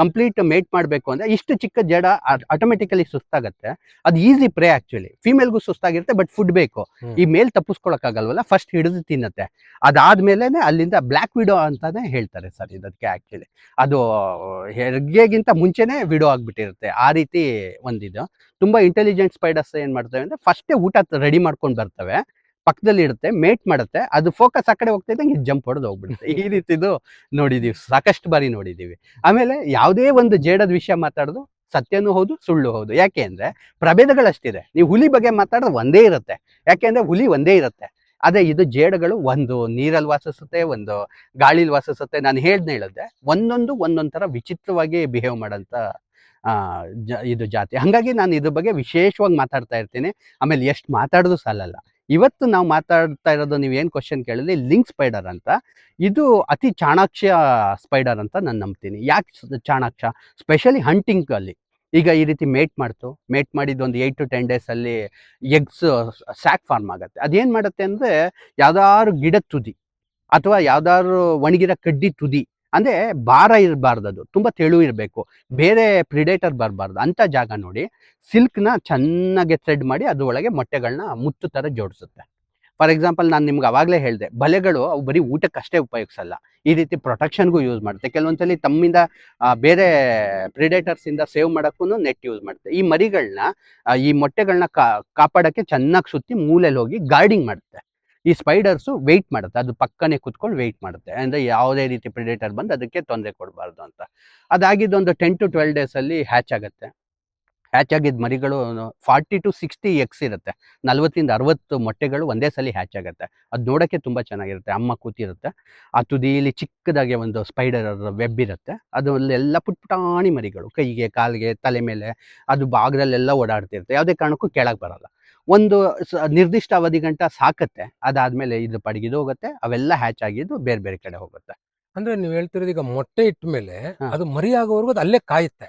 A: ಕಂಪ್ಲೀಟ್ ಮೇಟ್ ಮಾಡಬೇಕು ಅಂದ್ರೆ ಇಷ್ಟು ಚಿಕ್ಕ ಜಡ ಆಟೋಮೆಟಿಕಲಿ ಸುಸ್ತಾಗತ್ತೆ. ಅದು ಈಸಿ ಪ್ರೇ ಆಕ್ಚುಲಿ ಫೀಮೇಲ್ಗೂ ಸುಸ್ತಾಗಿರುತ್ತೆ ಬಟ್ ಫುಡ್ ಬೇಕು. ಈ ಮೇಲ್ ತಪ್ಪಿಸ್ಕೊಳಕ್ಕಾಗಲ್ವಲ್ಲ ಫಸ್ಟ್ ಹಿಡಿದು ತಿನ್ನತ್ತೆ. ಅದಾದ್ಮೇಲೆನೆ ಅಲ್ಲಿಂದ ಬ್ಲ್ಯಾಕ್ ವಿಡೋ ಅಂತಾನೆ ಹೇಳ್ತಾರೆ ಸರ್ ಇದಕ್ಕೆ ಆಕ್ಚುಲಿ ಅದು ಹೆರಿಗೆಗಿಂತ ಮುಂಚೆನೆ ವಿಡೋ ಆಗ್ಬಿಟ್ಟಿರುತ್ತೆ. ಆ ರೀತಿ ಒಂದಿದು. ತುಂಬಾ ಇಂಟೆಲಿಜೆಂಟ್ ಸ್ಪೈಡರ್ಸ್ ಏನ್ ಮಾಡ್ತವೆ ಅಂದ್ರೆ ಫಸ್ಟೇ ಊಟ ರೆಡಿ ಮಾಡ್ಕೊಂಡು ಬರ್ತವೆ. ಪಕ್ಕದಲ್ಲಿ ಇರುತ್ತೆ ಮೇಟ್ ಮಾಡುತ್ತೆ ಅದು ಫೋಕಸ್ ಆ ಕಡೆ ಹೋಗ್ತಾ ಇದ್ದಂಗೆ ಜಂಪ್ ಹೊಡೆದು ಹೋಗ್ಬಿಡುತ್ತೆ. ಈ ರೀತಿದು ನೋಡಿದೀವಿ ಸಾಕಷ್ಟು ಬಾರಿ ನೋಡಿದೀವಿ. ಆಮೇಲೆ ಯಾವುದೇ ಒಂದು ಜೇಡದ ವಿಷಯ ಮಾತಾಡೋದು ಸತ್ಯನೂ ಹೌದು ಸುಳ್ಳು ಹೌದು. ಯಾಕೆ ಅಂದ್ರೆ ಪ್ರಭೇದಗಳಷ್ಟಿದೆ ನೀವು ಹುಲಿ ಬಗ್ಗೆ ಮಾತಾಡೋದು ಒಂದೇ ಇರುತ್ತೆ. ಯಾಕೆಂದ್ರೆ ಹುಲಿ ಒಂದೇ ಇರುತ್ತೆ. ಅದೇ ಇದು ಜೇಡಗಳು ಒಂದು ನೀರಲ್ಲಿ ವಾಸಿಸುತ್ತೆ ಒಂದು ಗಾಳಿಲಿ ವಾಸಿಸುತ್ತೆ. ನಾನು ಹೇಳ್ದೆ ಹೇಳಿದೆ ಒಂದೊಂದು ಒಂದೊಂದು ತರ ವಿಚಿತ್ರವಾಗಿ ಬಿಹೇವ್ ಮಾಡೋಂಥ ಇದು ಜಾತಿ. ಹಾಗಾಗಿ ನಾನು ಇದ್ರ ಬಗ್ಗೆ ವಿಶೇಷವಾಗಿ ಮಾತಾಡ್ತಾ ಇರ್ತೀನಿ. ಆಮೇಲೆ ಎಷ್ಟು ಮಾತಾಡೋದು ಸಾಲಲ್ಲ. ಇವತ್ತು ನಾವು ಮಾತಾಡ್ತಾ ಇರೋದು ನೀವು ಏನು ಕ್ವಶನ್ ಕೇಳಿದ್ರೆ? ಲಿಂಕ್ ಸ್ಪೈಡರ್ ಅಂತ. ಇದು ಅತಿ ಚಾಣಾಕ್ಷ ಸ್ಪೈಡರ್ ಅಂತ ನಾನು ನಂಬ್ತೀನಿ. ಯಾಕೆ ಚಾಣಾಕ್ಷ? ಸ್ಪೆಷಲಿ ಹಂಟಿಂಗ್ ಅಲ್ಲಿ. ಈಗ ಈ ರೀತಿ ಮೇಟ್ ಮಾಡ್ತು. ಮೇಟ್ ಮಾಡಿದ ಒಂದು ಏಯ್ಟ್ ಟು ಟೆನ್ ಡೇಸ್ ಅಲ್ಲಿ ಎಗ್ಸ್ ಸ್ಯಾಕ್ ಫಾರ್ಮ್ ಆಗುತ್ತೆ. ಅದೇನ್ ಮಾಡುತ್ತೆ ಅಂದ್ರೆ ಯಾವ್ದಾದ್ರು ಗಿಡದ ತುದಿ ಅಥವಾ ಯಾವ್ದಾದ್ರು ಒಣಗಿರೋ ಕಡ್ಡಿ ತುದಿ ಅಂದ್ರೆ ಭಾರ ಇರಬಾರ್ದು ಅದು ತುಂಬಾ ತೆಳು ಇರಬೇಕು. ಬೇರೆ ಪ್ರಿಡೇಟರ್ ಬರಬಾರ್ದು. ಅಂತ ಜಾಗ ನೋಡಿ ಸಿಲ್ಕ್ನ ಚೆನ್ನಾಗಿ ಥ್ರೆಡ್ ಮಾಡಿ ಅದರೊಳಗೆ ಮೊಟ್ಟೆಗಳನ್ನ ಮುತ್ತು ತರ ಜೋಡಿಸುತ್ತೆ. ಫಾರ್ ಎಕ್ಸಾಂಪಲ್ ನಾನು ನಿಮ್ಗೆ ಅವಾಗಲೇ ಹೇಳಿದೆ, ಬಲೆಗಳು ಅವು ಬರೀ ಊಟಕ್ಕಷ್ಟೇ ಉಪಯೋಗಿಸಲ್ಲ. ಈ ರೀತಿ ಪ್ರೊಟೆಕ್ಷನ್ಗೂ ಯೂಸ್ ಮಾಡುತ್ತೆ. ಕೆಲವೊಂದ್ಸಲಿ ತಮ್ಮಿಂದ ಬೇರೆ ಪ್ರಿಡೇಟರ್ಸ್ ಇಂದ ಸೇವ್ ಮಾಡೋಕ್ಕೂ ನೆಟ್ ಯೂಸ್ ಮಾಡುತ್ತೆ. ಈ ಮರಿಗಳನ್ನ ಈ ಮೊಟ್ಟೆಗಳನ್ನ ಕಾಪಾಡಕ್ಕೆ ಚೆನ್ನಾಗಿ ಸುತ್ತಿ ಮೂಲೆಯಲ್ಲಿ ಹೋಗಿ ಗಾರ್ಡಿಂಗ್ ಮಾಡುತ್ತೆ. ಈ ಸ್ಪೈಡರ್ಸು ವೆಯ್ಟ್ ಮಾಡುತ್ತೆ. ಅದು ಪಕ್ಕನೆ ಕುತ್ಕೊಂಡು ವೆಯ್ಟ್ ಮಾಡುತ್ತೆ. ಅಂದರೆ ಯಾವುದೇ ರೀತಿ ಪ್ರಿಡೇಟರ್ ಬಂದು ಅದಕ್ಕೆ ತೊಂದರೆ ಕೊಡಬಾರ್ದು ಅಂತ. ಅದಾಗಿದ್ದು ಒಂದು ಟೆನ್ ಟು ಟ್ವೆಲ್ ಡೇಸಲ್ಲಿ ಹ್ಯಾಚ್ ಆಗುತ್ತೆ. ಹ್ಯಾಚ್ ಆಗಿದ್ದ ಮರಿಗಳು ಫಾರ್ಟಿ ಟು ಸಿಕ್ಸ್ಟಿ ಎಕ್ಸ್ ಇರುತ್ತೆ. ನಲ್ವತ್ತಿಂದ ಅರವತ್ತು ಮೊಟ್ಟೆಗಳು ಒಂದೇ ಸಲ ಹ್ಯಾಚ್ ಆಗುತ್ತೆ. ಅದು ನೋಡೋಕ್ಕೆ ತುಂಬ ಚೆನ್ನಾಗಿರುತ್ತೆ. ಅಮ್ಮ ಕೂತಿರುತ್ತೆ. ಆ ತುದಿಯಲ್ಲಿ ಚಿಕ್ಕದಾಗಿ ಒಂದು ಸ್ಪೈಡರ್ ವೆಬ್ ಇರುತ್ತೆ. ಅದು ಪುಟ ಪುಟ್ ಪುಟಾಣಿ ಮರಿಗಳು. ಕೈಗೆ, ಕಾಲಿಗೆ, ತಲೆ ಮೇಲೆ ಅದು ಭಾಗದಲ್ಲೆಲ್ಲ ಓಡಾಡ್ತಿರುತ್ತೆ. ಯಾವುದೇ ಕಾರಣಕ್ಕೂ ಕೆಳಗೆ ಬರಲ್ಲ. ಒಂದು ನಿರ್ದಿಷ್ಟ ಅವಧಿ ಗಂಟ ಸಾಕತ್ತೆ. ಅದಾದ್ಮೇಲೆ ಇದು ಪಡಗಿದು ಹೋಗುತ್ತೆ ಅವೆಲ್ಲ ಹ್ಯಾಚ್ ಆಗಿದ್ದು ಬೇರೆ ಬೇರೆ ಕಡೆ ಹೋಗುತ್ತೆ.
B: ಅಂದ್ರೆ ನೀವು ಹೇಳ್ತಿರೋದು ಈಗ ಮೊಟ್ಟೆ ಇಟ್ಟ ಮೇಲೆ ಅದು ಮರಿ ಆಗೋವರೆಗೂ ಅದು ಅಲ್ಲೇ ಕಾಯುತ್ತೆ.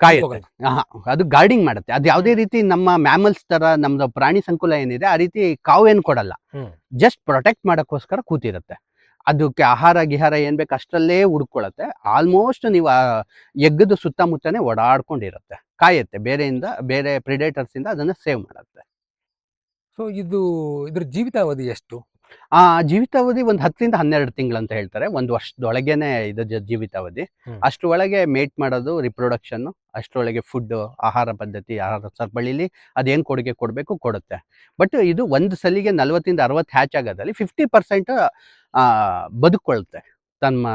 A: ಕಾಯುತ್ತೆ. ಆಹಾ, ಅದು ಗಾರ್ಡಿಂಗ್ ಮಾಡುತ್ತೆ. ಅದು ಯಾವುದೇ ರೀತಿ ನಮ್ಮ ಮ್ಯಾಮಲ್ಸ್ ತರ ನಮ್ದು ಪ್ರಾಣಿ ಸಂಕುಲ ಏನಿದೆ ಆ ರೀತಿ ಕಾವು ಏನು ಕೊಡಲ್ಲ. ಜಸ್ಟ್ ಪ್ರೊಟೆಕ್ಟ್ ಮಾಡೋಕ್ಕೋಸ್ಕರ ಕೂತಿರುತ್ತೆ. ಅದಕ್ಕೆ ಆಹಾರ ಗಿಹಾರ ಏನ್ ಬೇಕು ಅಷ್ಟರಲ್ಲೇ ಹುಡ್ಕೊಳತ್ತೆ. ಆಲ್ಮೋಸ್ಟ್ ನೀವು ಎಗ್ಗದ ಸುತ್ತಮುತ್ತನೇ ಓಡಾಡ್ಕೊಂಡಿರುತ್ತೆ. ಕಾಯುತ್ತೆ. ಬೇರೆಯಿಂದ ಬೇರೆ ಪ್ರಿಡೇಟರ್ಸ್ ಇಂದ ಅದನ್ನ ಸೇವ್ ಮಾಡುತ್ತೆ.
B: ಸೊ ಇದು ಇದ್ರ ಜೀವಿತಾವಧಿ ಎಷ್ಟು?
A: ಆ ಜೀವಿತಾವಧಿ ಒಂದು ಹತ್ತರಿಂದ ಹನ್ನೆರಡು ತಿಂಗಳು ಅಂತ ಹೇಳ್ತಾರೆ. ಒಂದು ವರ್ಷದೊಳಗೇನೆ ಇದು ಜ- ಜೀವಿತಾವಧಿ
B: ಹ್ಮ್.
A: ಅಷ್ಟರೊಳಗೆ ಮೇಟ್ ಮಾಡೋದು ರಿಪ್ರೊಡಕ್ಷನ್ ಅಷ್ಟರೊಳಗೆ ಫುಡ್ ಆಹಾರ ಪದ್ಧತಿ ಆಹಾರ ಸರಪಳಿಲಿ ಅದೇನು ಕೊಡುಗೆ ಕೊಡಬೇಕು ಕೊಡುತ್ತೆ. ಬಟ್ ಇದು ಒಂದು ಸಲಿಗೆ ನಲವತ್ತಿಂದ ಅರವತ್ತು ಹ್ಯಾಚ್ ಆಗೋದಲ್ಲಿ ಫಿಫ್ಟಿ ಪರ್ಸೆಂಟ್ ಬದುಕೊಳುತ್ತೆ ತಮ್ಮ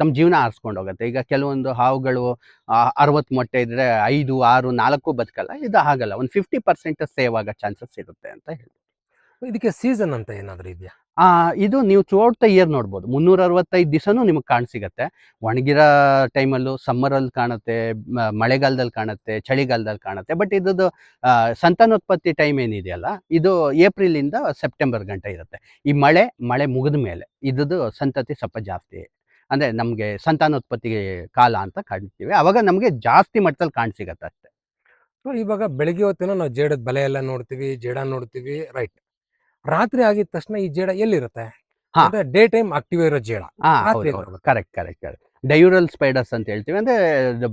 A: ತಮ್ಮ ಜೀವನ ಆರಿಸ್ಕೊಂಡು ಹೋಗುತ್ತೆ. ಈಗ ಕೆಲವೊಂದು ಹಾವುಗಳು ಅರವತ್ತು ಮೊಟ್ಟೆ ಇದ್ರೆ ಐದು, ಆರು, ನಾಲ್ಕು ಬದುಕಲ್ಲ, ಇದು ಆಗಲ್ಲ ಒಂದು ಫಿಫ್ಟಿ ಪರ್ಸೆಂಟ್ ಸೇವ್ ಆಗೋ ಚಾನ್ಸಸ್ ಇರುತ್ತೆ ಅಂತ ಹೇಳಿ
B: ಇದಕ್ಕೆ ಸೀಸನ್ ಅಂತ ಏನಾದರೂ ಇದೆಯಾ?
A: ಆ, ಇದು ನೀವು ಥ್ರೂಔಟ್ ದ ಇಯರ್ ನೋಡ್ಬೋದು. ಮುನ್ನೂರ ಅರವತ್ತೈದು ದಿವಸನೂ ನಿಮಗೆ ಕಾಣಸಿಗತ್ತೆ. ಒಣಗಿರೋ ಟೈಮಲ್ಲೂ ಸಮ್ಮರಲ್ಲಿ ಕಾಣುತ್ತೆ ಮಳೆಗಾಲದಲ್ಲಿ ಕಾಣುತ್ತೆ ಚಳಿಗಾಲದಲ್ಲಿ ಕಾಣುತ್ತೆ. ಬಟ್ ಇದ್ರದ್ದು ಸಂತಾನೋತ್ಪತ್ತಿ ಟೈಮ್ ಏನಿದೆಯಲ್ಲ ಇದು ಏಪ್ರಿಲಿಂದ ಸೆಪ್ಟೆಂಬರ್ ಗಂಟ ಇರುತ್ತೆ. ಈ ಮಳೆ ಮಳೆ ಮುಗಿದ ಮೇಲೆ ಇದ್ದದ್ದು ಸಂತತಿ ಸ್ವಲ್ಪ ಜಾಸ್ತಿ ಅಂದರೆ ನಮಗೆ ಸಂತಾನೋತ್ಪತ್ತಿ ಕಾಲ ಅಂತ ಕಾಣ್ತೀವಿ. ಅವಾಗ ನಮಗೆ ಜಾಸ್ತಿ ಮಟ್ಟದಲ್ಲಿ ಕಾಣಸಿಗತ್ತೆ ಅಷ್ಟೇ.
B: ಸೊ ಇವಾಗ ಬೆಳಗ್ಗೆ ಹೊತ್ತಿನ ನಾವು ಜೇಡದ ಬಲೆ ಎಲ್ಲ ನೋಡ್ತೀವಿ ಜೇಡ ನೋಡ್ತೀವಿ ರೈಟ್ ರಾತ್ರಿ ಆಗಿದ ತಕ್ಷಣ ಈ ಜೇಡ ಎಲ್ಲಿರುತ್ತೆ? ಡೇ ಟೈಮ್ ಆಕ್ಟಿವ್ ಇರೋ ಜೇಡ.
A: Correct correct correct diurnal spiders ಅಂತ ಹೇಳ್ತೀವಿ. ಅಂದ್ರೆ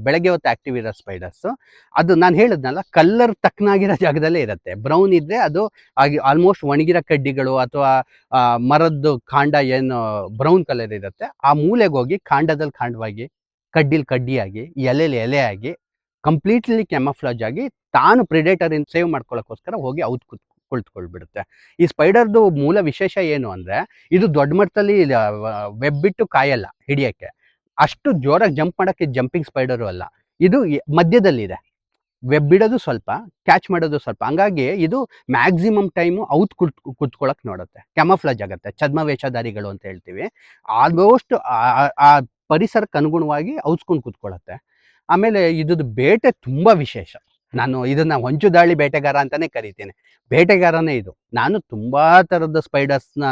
A: ಬೆಳಗ್ಗೆ ಹೊತ್ತು ಆಕ್ಟಿವ್ ಇರೋ ಸ್ಪೈಡರ್ಸ್ ಅದು ನಾನು ಹೇಳಿದ್ನಲ್ಲ ಕಲ್ಲರ್ ತಕ್ಕನಾಗಿರೋ ಜಾಗದಲ್ಲೇ ಇರುತ್ತೆ. ಬ್ರೌನ್ ಇದ್ರೆ ಅದು ಆಗಿ ಆಲ್ಮೋಸ್ಟ್ ಒಣಗಿರೋ ಕಡ್ಡಿಗಳು ಅಥವಾ ಮರದ್ದು ಕಾಂಡ ಏನು ಬ್ರೌನ್ ಕಲರ್ ಇರುತ್ತೆ. ಆ ಮೂಲೆಗೆ ಹೋಗಿ ಕಾಂಡದಲ್ಲಿ ಕಾಂಡವಾಗಿ ಕಡ್ಡಿಲಿ ಕಡ್ಡಿಯಾಗಿ ಎಲೆಲಿ ಎಲೆ ಆಗಿ ಕಂಪ್ಲೀಟ್ಲಿ ಕೆಮಫ್ಲಾಜ್ ಆಗಿ ತಾನು ಪ್ರಿಡೇಟರ್ ಇನ್ ಸೇವ್ ಮಾಡ್ಕೊಳ್ಳೋಕ್ಕೋಸ್ಕರ ಹೋಗಿ ಔತ್ ಕುತ್ ಕುಳಿತುಕೊಳ್ಬಿಡುತ್ತೆ ಈ ಸ್ಪೈಡರ್ದು ಮೂಲ ವಿಶೇಷ ಏನು ಅಂದರೆ, ಇದು ದೊಡ್ಡ ಮಟ್ಟದಲ್ಲಿ ವೆಬ್ ಬಿಟ್ಟು ಕಾಯಲ್ಲ ಹಿಡಿಯೋಕ್ಕೆ. ಅಷ್ಟು ಜೋರಾಗಿ ಜಂಪ್ ಮಾಡೋಕ್ಕೆ ಜಂಪಿಂಗ್ ಸ್ಪೈಡರು ಅಲ್ಲ. ಇದು ಮಧ್ಯದಲ್ಲಿದೆ. ವೆಬ್ ಬಿಡೋದು ಸ್ವಲ್ಪ, ಕ್ಯಾಚ್ ಮಾಡೋದು ಸ್ವಲ್ಪ. ಹಂಗಾಗಿ ಇದು ಮ್ಯಾಕ್ಸಿಮಮ್ ಟೈಮು ಔತ್ ಕುತ್ ಕುತ್ಕೊಳಕ್ ನೋಡುತ್ತೆ. ಕ್ಯಾಮಫ್ಲಾಜ್ ಆಗುತ್ತೆ, ಚದ್ಮ ವೇಷಧಾರಿಗಳು ಅಂತ ಹೇಳ್ತೀವಿ. ಆಲ್ಮೋಸ್ಟ್ ಆ ಪರಿಸರಕ್ಕೆ ಅನುಗುಣವಾಗಿ ಔತ್ಸ್ಕೊಂಡು ಕುತ್ಕೊಳ್ಳುತ್ತೆ ಆಮೇಲೆ ಇದ್ದು ಬೇಟೆ ತುಂಬ ವಿಶೇಷ. ನಾನು ಇದನ್ನ ಹೊಂಚು ದಾಳಿ ಬೇಟೆಗಾರ ಅಂತಾನೆ ಕರಿತೀನಿ. ಬೇಟೆಗಾರನೇ ಇದು. ನಾನು ತುಂಬ ಥರದ ಸ್ಪೈಡರ್ಸ್ನ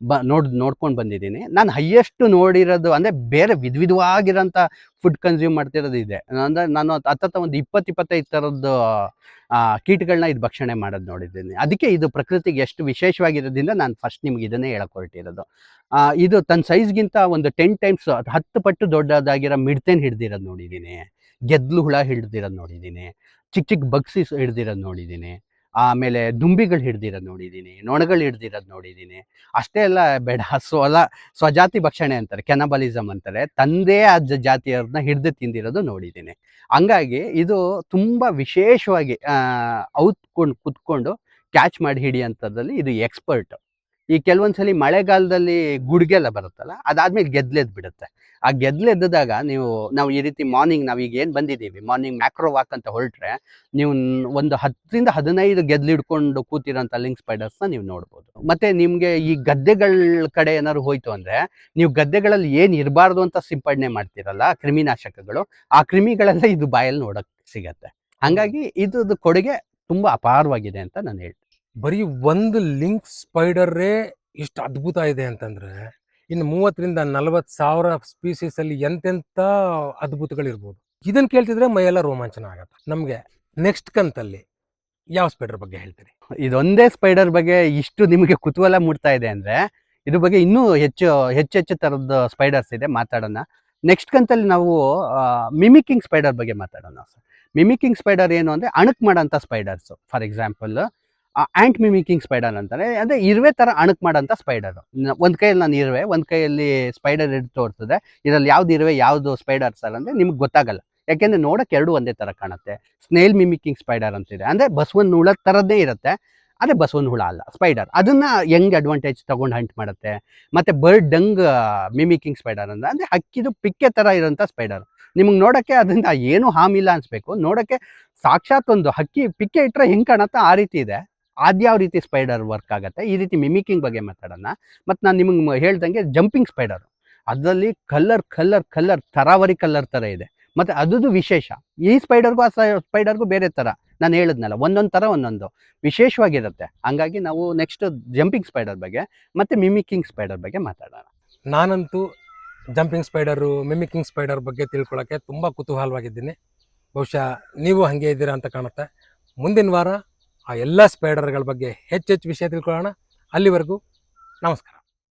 A: ಬ, ನೋಡ್, ನೋಡ್ಕೊಂಡು ಬಂದಿದ್ದೀನಿ. ನಾನು ಹೈಯೆಸ್ಟ್ ನೋಡಿರೋದು ಅಂದರೆ ಬೇರೆ ವಿಧ ವಿಧವಾಗಿರೋಂಥ ಫುಡ್ ಕನ್ಸ್ಯೂಮ್ ಮಾಡ್ತಿರೋದು ಇದೆ. ಅಂದರೆ ನಾನು ಹತ್ತತ್ತ ಒಂದು ಇಪ್ಪತ್ತು ಇಪ್ಪತ್ತೈದು ಥರದ್ದು ಕೀಟಗಳನ್ನ ಇದು ಭಕ್ಷಣೆ ಮಾಡೋದು ನೋಡಿದ್ದೀನಿ. ಅದಕ್ಕೆ ಇದು ಪ್ರಕೃತಿಗೆ ಎಷ್ಟು ವಿಶೇಷವಾಗಿರೋದ್ರಿಂದ ನಾನು ಫಸ್ಟ್ ನಿಮ್ಗೆ ಇದನ್ನೇ ಹೇಳ್ಕೊಳ್ತಿರೋದು ಇದು ತನ್ನ ಸೈಜ್ಗಿಂತ ಒಂದು ಟೆನ್ ಟೈಮ್ಸ್ ಹತ್ತು ಪಟ್ಟು ದೊಡ್ಡದಾಗಿರೋ ಮಿಡ್ತೇನ್ ಹಿಡ್ದಿರೋದು ನೋಡಿದ್ದೀನಿ. ಗೆದ್ಲು ಹುಳ ಹಿಡ್ದಿರೋದು ನೋಡಿದ್ದೀನಿ. ಚಿಕ್ಕ ಚಿಕ್ಕ ಬಗ್ಸಿ ಹಿಡ್ದಿರೋದು ನೋಡಿದ್ದೀನಿ. ಆಮೇಲೆ ದುಂಬಿಗಳು ಹಿಡ್ದಿರೋದು ನೋಡಿದ್ದೀನಿ, ನೊಣಗಳು ಹಿಡ್ದಿರೋದು ನೋಡಿದ್ದೀನಿ. ಅಷ್ಟೇ ಎಲ್ಲ ಬೇಡ ಸ್ವಲ ಸ್ವಜಾತಿ ಭಕ್ಷಣೆ ಅಂತಾರೆ ಕೆನಬಲಿಸಮ್ ಅಂತಾರೆ. ತಂದೆ ಆ ಜಾತಿಯವ್ರನ್ನ ಹಿಡ್ದು ತಿಂದಿರೋದು ನೋಡಿದ್ದೀನಿ. ಹಂಗಾಗಿ ಇದು ತುಂಬ ವಿಶೇಷವಾಗಿ ಔತ್ಕೊಂಡು ಕುತ್ಕೊಂಡು ಕ್ಯಾಚ್ ಮಾಡಿ ಹಿಡಿಯಂಥದ್ರಲ್ಲಿ ಇದು ಎಕ್ಸ್ಪರ್ಟ್ ಈ ಕೆಲವೊಂದ್ಸಲಿ ಮಳೆಗಾಲದಲ್ಲಿ ಗುಡ್ಗೆಲ್ಲ ಬರುತ್ತಲ್ಲ, ಅದಾದ್ಮೇಲೆ ಗೆದ್ಲೆದ್ ಬಿಡುತ್ತೆ. ಆ ಗೆದ್ಲೆದ್ದಾಗ ನೀವು, ನಾವು ಈ ರೀತಿ ಮಾರ್ನಿಂಗ್ ನಾವೀಗ ಏನು ಬಂದಿದ್ದೀವಿ ಮಾರ್ನಿಂಗ್ ಮ್ಯಾಕ್ರೋ ವಾಕ್ ಅಂತ ಹೊರಟ್ರೆ, ನೀವು ಒಂದು ಹತ್ತರಿಂದ ಹದಿನೈದು ಗೆದ್ಲು ಹಿಡ್ಕೊಂಡು ಕೂತಿರೋಂಥ ಲಿಂಕ್ ಸ್ಪೈಡರ್ಸ್ನ ನೀವು ನೋಡ್ಬೋದು. ಮತ್ತೆ ನಿಮಗೆ ಈ ಗದ್ದೆಗಳ ಕಡೆ ಏನಾದ್ರು ಹೋಯ್ತು ಅಂದ್ರೆ, ನೀವು ಗದ್ದೆಗಳಲ್ಲಿ ಏನು ಇರಬಾರ್ದು ಅಂತ ಸಿಂಪಡಣೆ ಮಾಡ್ತೀರಲ್ಲ, ಕ್ರಿಮಿನಾಶಕಗಳು, ಆ ಕ್ರಿಮಿಗಳೆಲ್ಲ ಇದು ಬಾಯಲ್ಲಿ ನೋಡಕ್ ಸಿಗತ್ತೆ. ಹಂಗಾಗಿ ಇದು ಕೊಡುಗೆ ತುಂಬಾ ಅಪಾರವಾಗಿದೆ ಅಂತ ನಾನು ಹೇಳ್ತೀನಿ.
B: ಬರೀ ಒಂದು ಲಿಂಕ್ ಸ್ಪೈಡರೇ ಇಷ್ಟು ಅದ್ಭುತ ಇದೆ ಅಂತಂದ್ರೆ, ಇನ್ನು ಮೂವತ್ತರಿಂದ ನಲವತ್ತು ಸಾವಿರ ಸ್ಪೀಸೀಸ್ ಅಲ್ಲಿ ಎಂತೆಂತ ಅದ್ಭುತಗಳಿರ್ಬೋದು. ಇದನ್ನು ಕೇಳ್ತಿದ್ರೆ ಮೈಯೆಲ್ಲ ರೋಮಾಂಚನ ಆಗುತ್ತೆ. ನಮಗೆ ನೆಕ್ಸ್ಟ್ ಕಂತಲ್ಲಿ ಯಾವ ಸ್ಪೈಡರ್ ಬಗ್ಗೆ ಹೇಳ್ತೀರಿ?
A: ಇದೊಂದೇ ಸ್ಪೈಡರ್ ಬಗ್ಗೆ ಇಷ್ಟು ನಿಮಗೆ ಕುತೂಹಲ ಮೂಡ್ತಾ ಇದೆ ಅಂದ್ರೆ, ಇದ್ರ ಬಗ್ಗೆ ಇನ್ನೂ ಹೆಚ್ಚು ಹೆಚ್ಚು ಹೆಚ್ಚು ಥರದ ಸ್ಪೈಡರ್ಸ್ ಇದೆ, ಮಾತಾಡೋಣ. ನೆಕ್ಸ್ಟ್ ಕಂತಲ್ಲಿ ನಾವು ಮಿಮಿಕಿಂಗ್ ಸ್ಪೈಡರ್ ಬಗ್ಗೆ ಮಾತಾಡೋಣ ಮಿಮಿಕಿಂಗ್ ಸ್ಪೈಡರ್ ಏನು ಅಂದ್ರೆ ಅಣಕ್ ಮಾಡೋಂಥ spiders. For example ant mimicking spider ಅಂತಾರೆ ಅಂದ್ರೆ ಇರುವೆ ತರ ಅಣಕ್ ಮಾಡೋಂಥ ಸ್ಪೈಡರ್. ಒಂದು ಕೈಯಲ್ಲಿ ನಾನು ಇರುವೆ, ಒಂದು ಕೈಯಲ್ಲಿ ಸ್ಪೈಡರ್ ಹಿಡಿದು ತೋರ್ತದೆ ಇದರಲ್ಲಿ ಯಾವ್ದು ಇರುವೆ, ಯಾವುದು ಸ್ಪೈಡರ್ ಸರ್ ಅಂದರೆ ನಿಮ್ಗೆ ಗೊತ್ತಾಗಲ್ಲ. ಯಾಕೆಂದರೆ ನೋಡೋಕೆ ಎರಡು ಒಂದೇ ತರ ಕಾಣುತ್ತೆ. ಸ್ನೇಲ್ ಮಿಮಿಕಿಂಗ್ ಸ್ಪೈಡರ್ ಅಂತಿದೆ. ಅಂದ್ರೆ ಬಸವನ್ ಹುಳ ಥರದ್ದೇ ಇರುತ್ತೆ. ಅದೇ ಬಸವನ್ ಹುಳ ಅಲ್ಲ, ಸ್ಪೈಡರ್. ಅದನ್ನ ಹೆಂಗ್ ಅಡ್ವಾಂಟೇಜ್ ತಗೊಂಡು ಹಂಟ್ ಮಾಡುತ್ತೆ. ಮತ್ತೆ ಬರ್ಡ್ ಡಂಗ್ ಮಿಮಿಕಿಂಗ್ ಸ್ಪೈಡರ್ ಅಂತ ಅಂದ್ರೆ ಹಕ್ಕಿದು ಪಿಕ್ಕೆ ತರ ಇರೋಂಥ ಸ್ಪೈಡರ್. ನಿಮ್ಗೆ ನೋಡಕ್ಕೆ ಅದರಿಂದ ಏನು ಹಾಮಿಲ್ಲ ಅನ್ಸ್ಬೇಕು. ನೋಡಕ್ಕೆ ಸಾಕ್ಷಾತ್ ಒಂದು ಹಕ್ಕಿ ಪಿಕ್ಕೆ ಇಟ್ಟರೆ ಹೆಂಗೆ ಕಾಣತ್ತ ಆ ರೀತಿ ಇದೆ. ಅದ್ಯಾವ ರೀತಿ ಸ್ಪೈಡರ್ ವರ್ಕ್ ಆಗುತ್ತೆ? ಈ ರೀತಿ ಮಿಮಿಕಿಂಗ್ ಬಗ್ಗೆ ಮಾತಾಡೋಣ. ಮತ್ತು ನಾನು ನಿಮಗೆ ಹೇಳ್ದಂಗೆ ಜಂಪಿಂಗ್ ಸ್ಪೈಡರ್ ಅದರಲ್ಲಿ ಕಲ್ಲರ್ ಕಲ್ಲರ್ ಕಲ್ಲರ್ ತರಾವರಿ ಕಲ್ಲರ್ ಥರ ಇದೆ. ಮತ್ತು ಅದುದು ವಿಶೇಷ. ಈ ಸ್ಪೈಡರ್ಗೂ ಆ ಸ್ಪೈಡರ್ಗೂ ಬೇರೆ ಥರ ನಾನು ಹೇಳಿದ್ನಲ್ಲ, ಒಂದೊಂದು ಥರ ಒಂದೊಂದು. ವಿಶೇಷವಾಗಿರುತ್ತೆ. ಹಂಗಾಗಿ ನಾವು ನೆಕ್ಸ್ಟ್ ಜಂಪಿಂಗ್ ಸ್ಪೈಡರ್ ಬಗ್ಗೆ, ಮತ್ತು ಮಿಮಿಕಿಂಗ್ ಸ್ಪೈಡರ್ ಬಗ್ಗೆ ಮಾತಾಡೋಣ.
B: ನಾನಂತೂ ಜಂಪಿಂಗ್ ಸ್ಪೈಡರು ಮಿಮಿಕಿಂಗ್ ಸ್ಪೈಡರ್ ಬಗ್ಗೆ ತಿಳ್ಕೊಳ್ಳೋಕ್ಕೆ ತುಂಬ ಕುತೂಹಲವಾಗಿದ್ದೀನಿ. ಬಹುಶಃ ನೀವು ಹಾಗೆ ಇದ್ದೀರಾ ಅಂತ ಕಾಣುತ್ತೆ. ಮುಂದಿನ ವಾರ ಆ ಎಲ್ಲ ಸ್ಪೈಡರ್ಗಳ ಬಗ್ಗೆ ಹೆಚ್ಚೆಚ್ಚು ವಿಷಯ ತಿಳ್ಕೊಳ್ಳೋಣ. ಅಲ್ಲಿವರೆಗೂ ನಮಸ್ಕಾರ.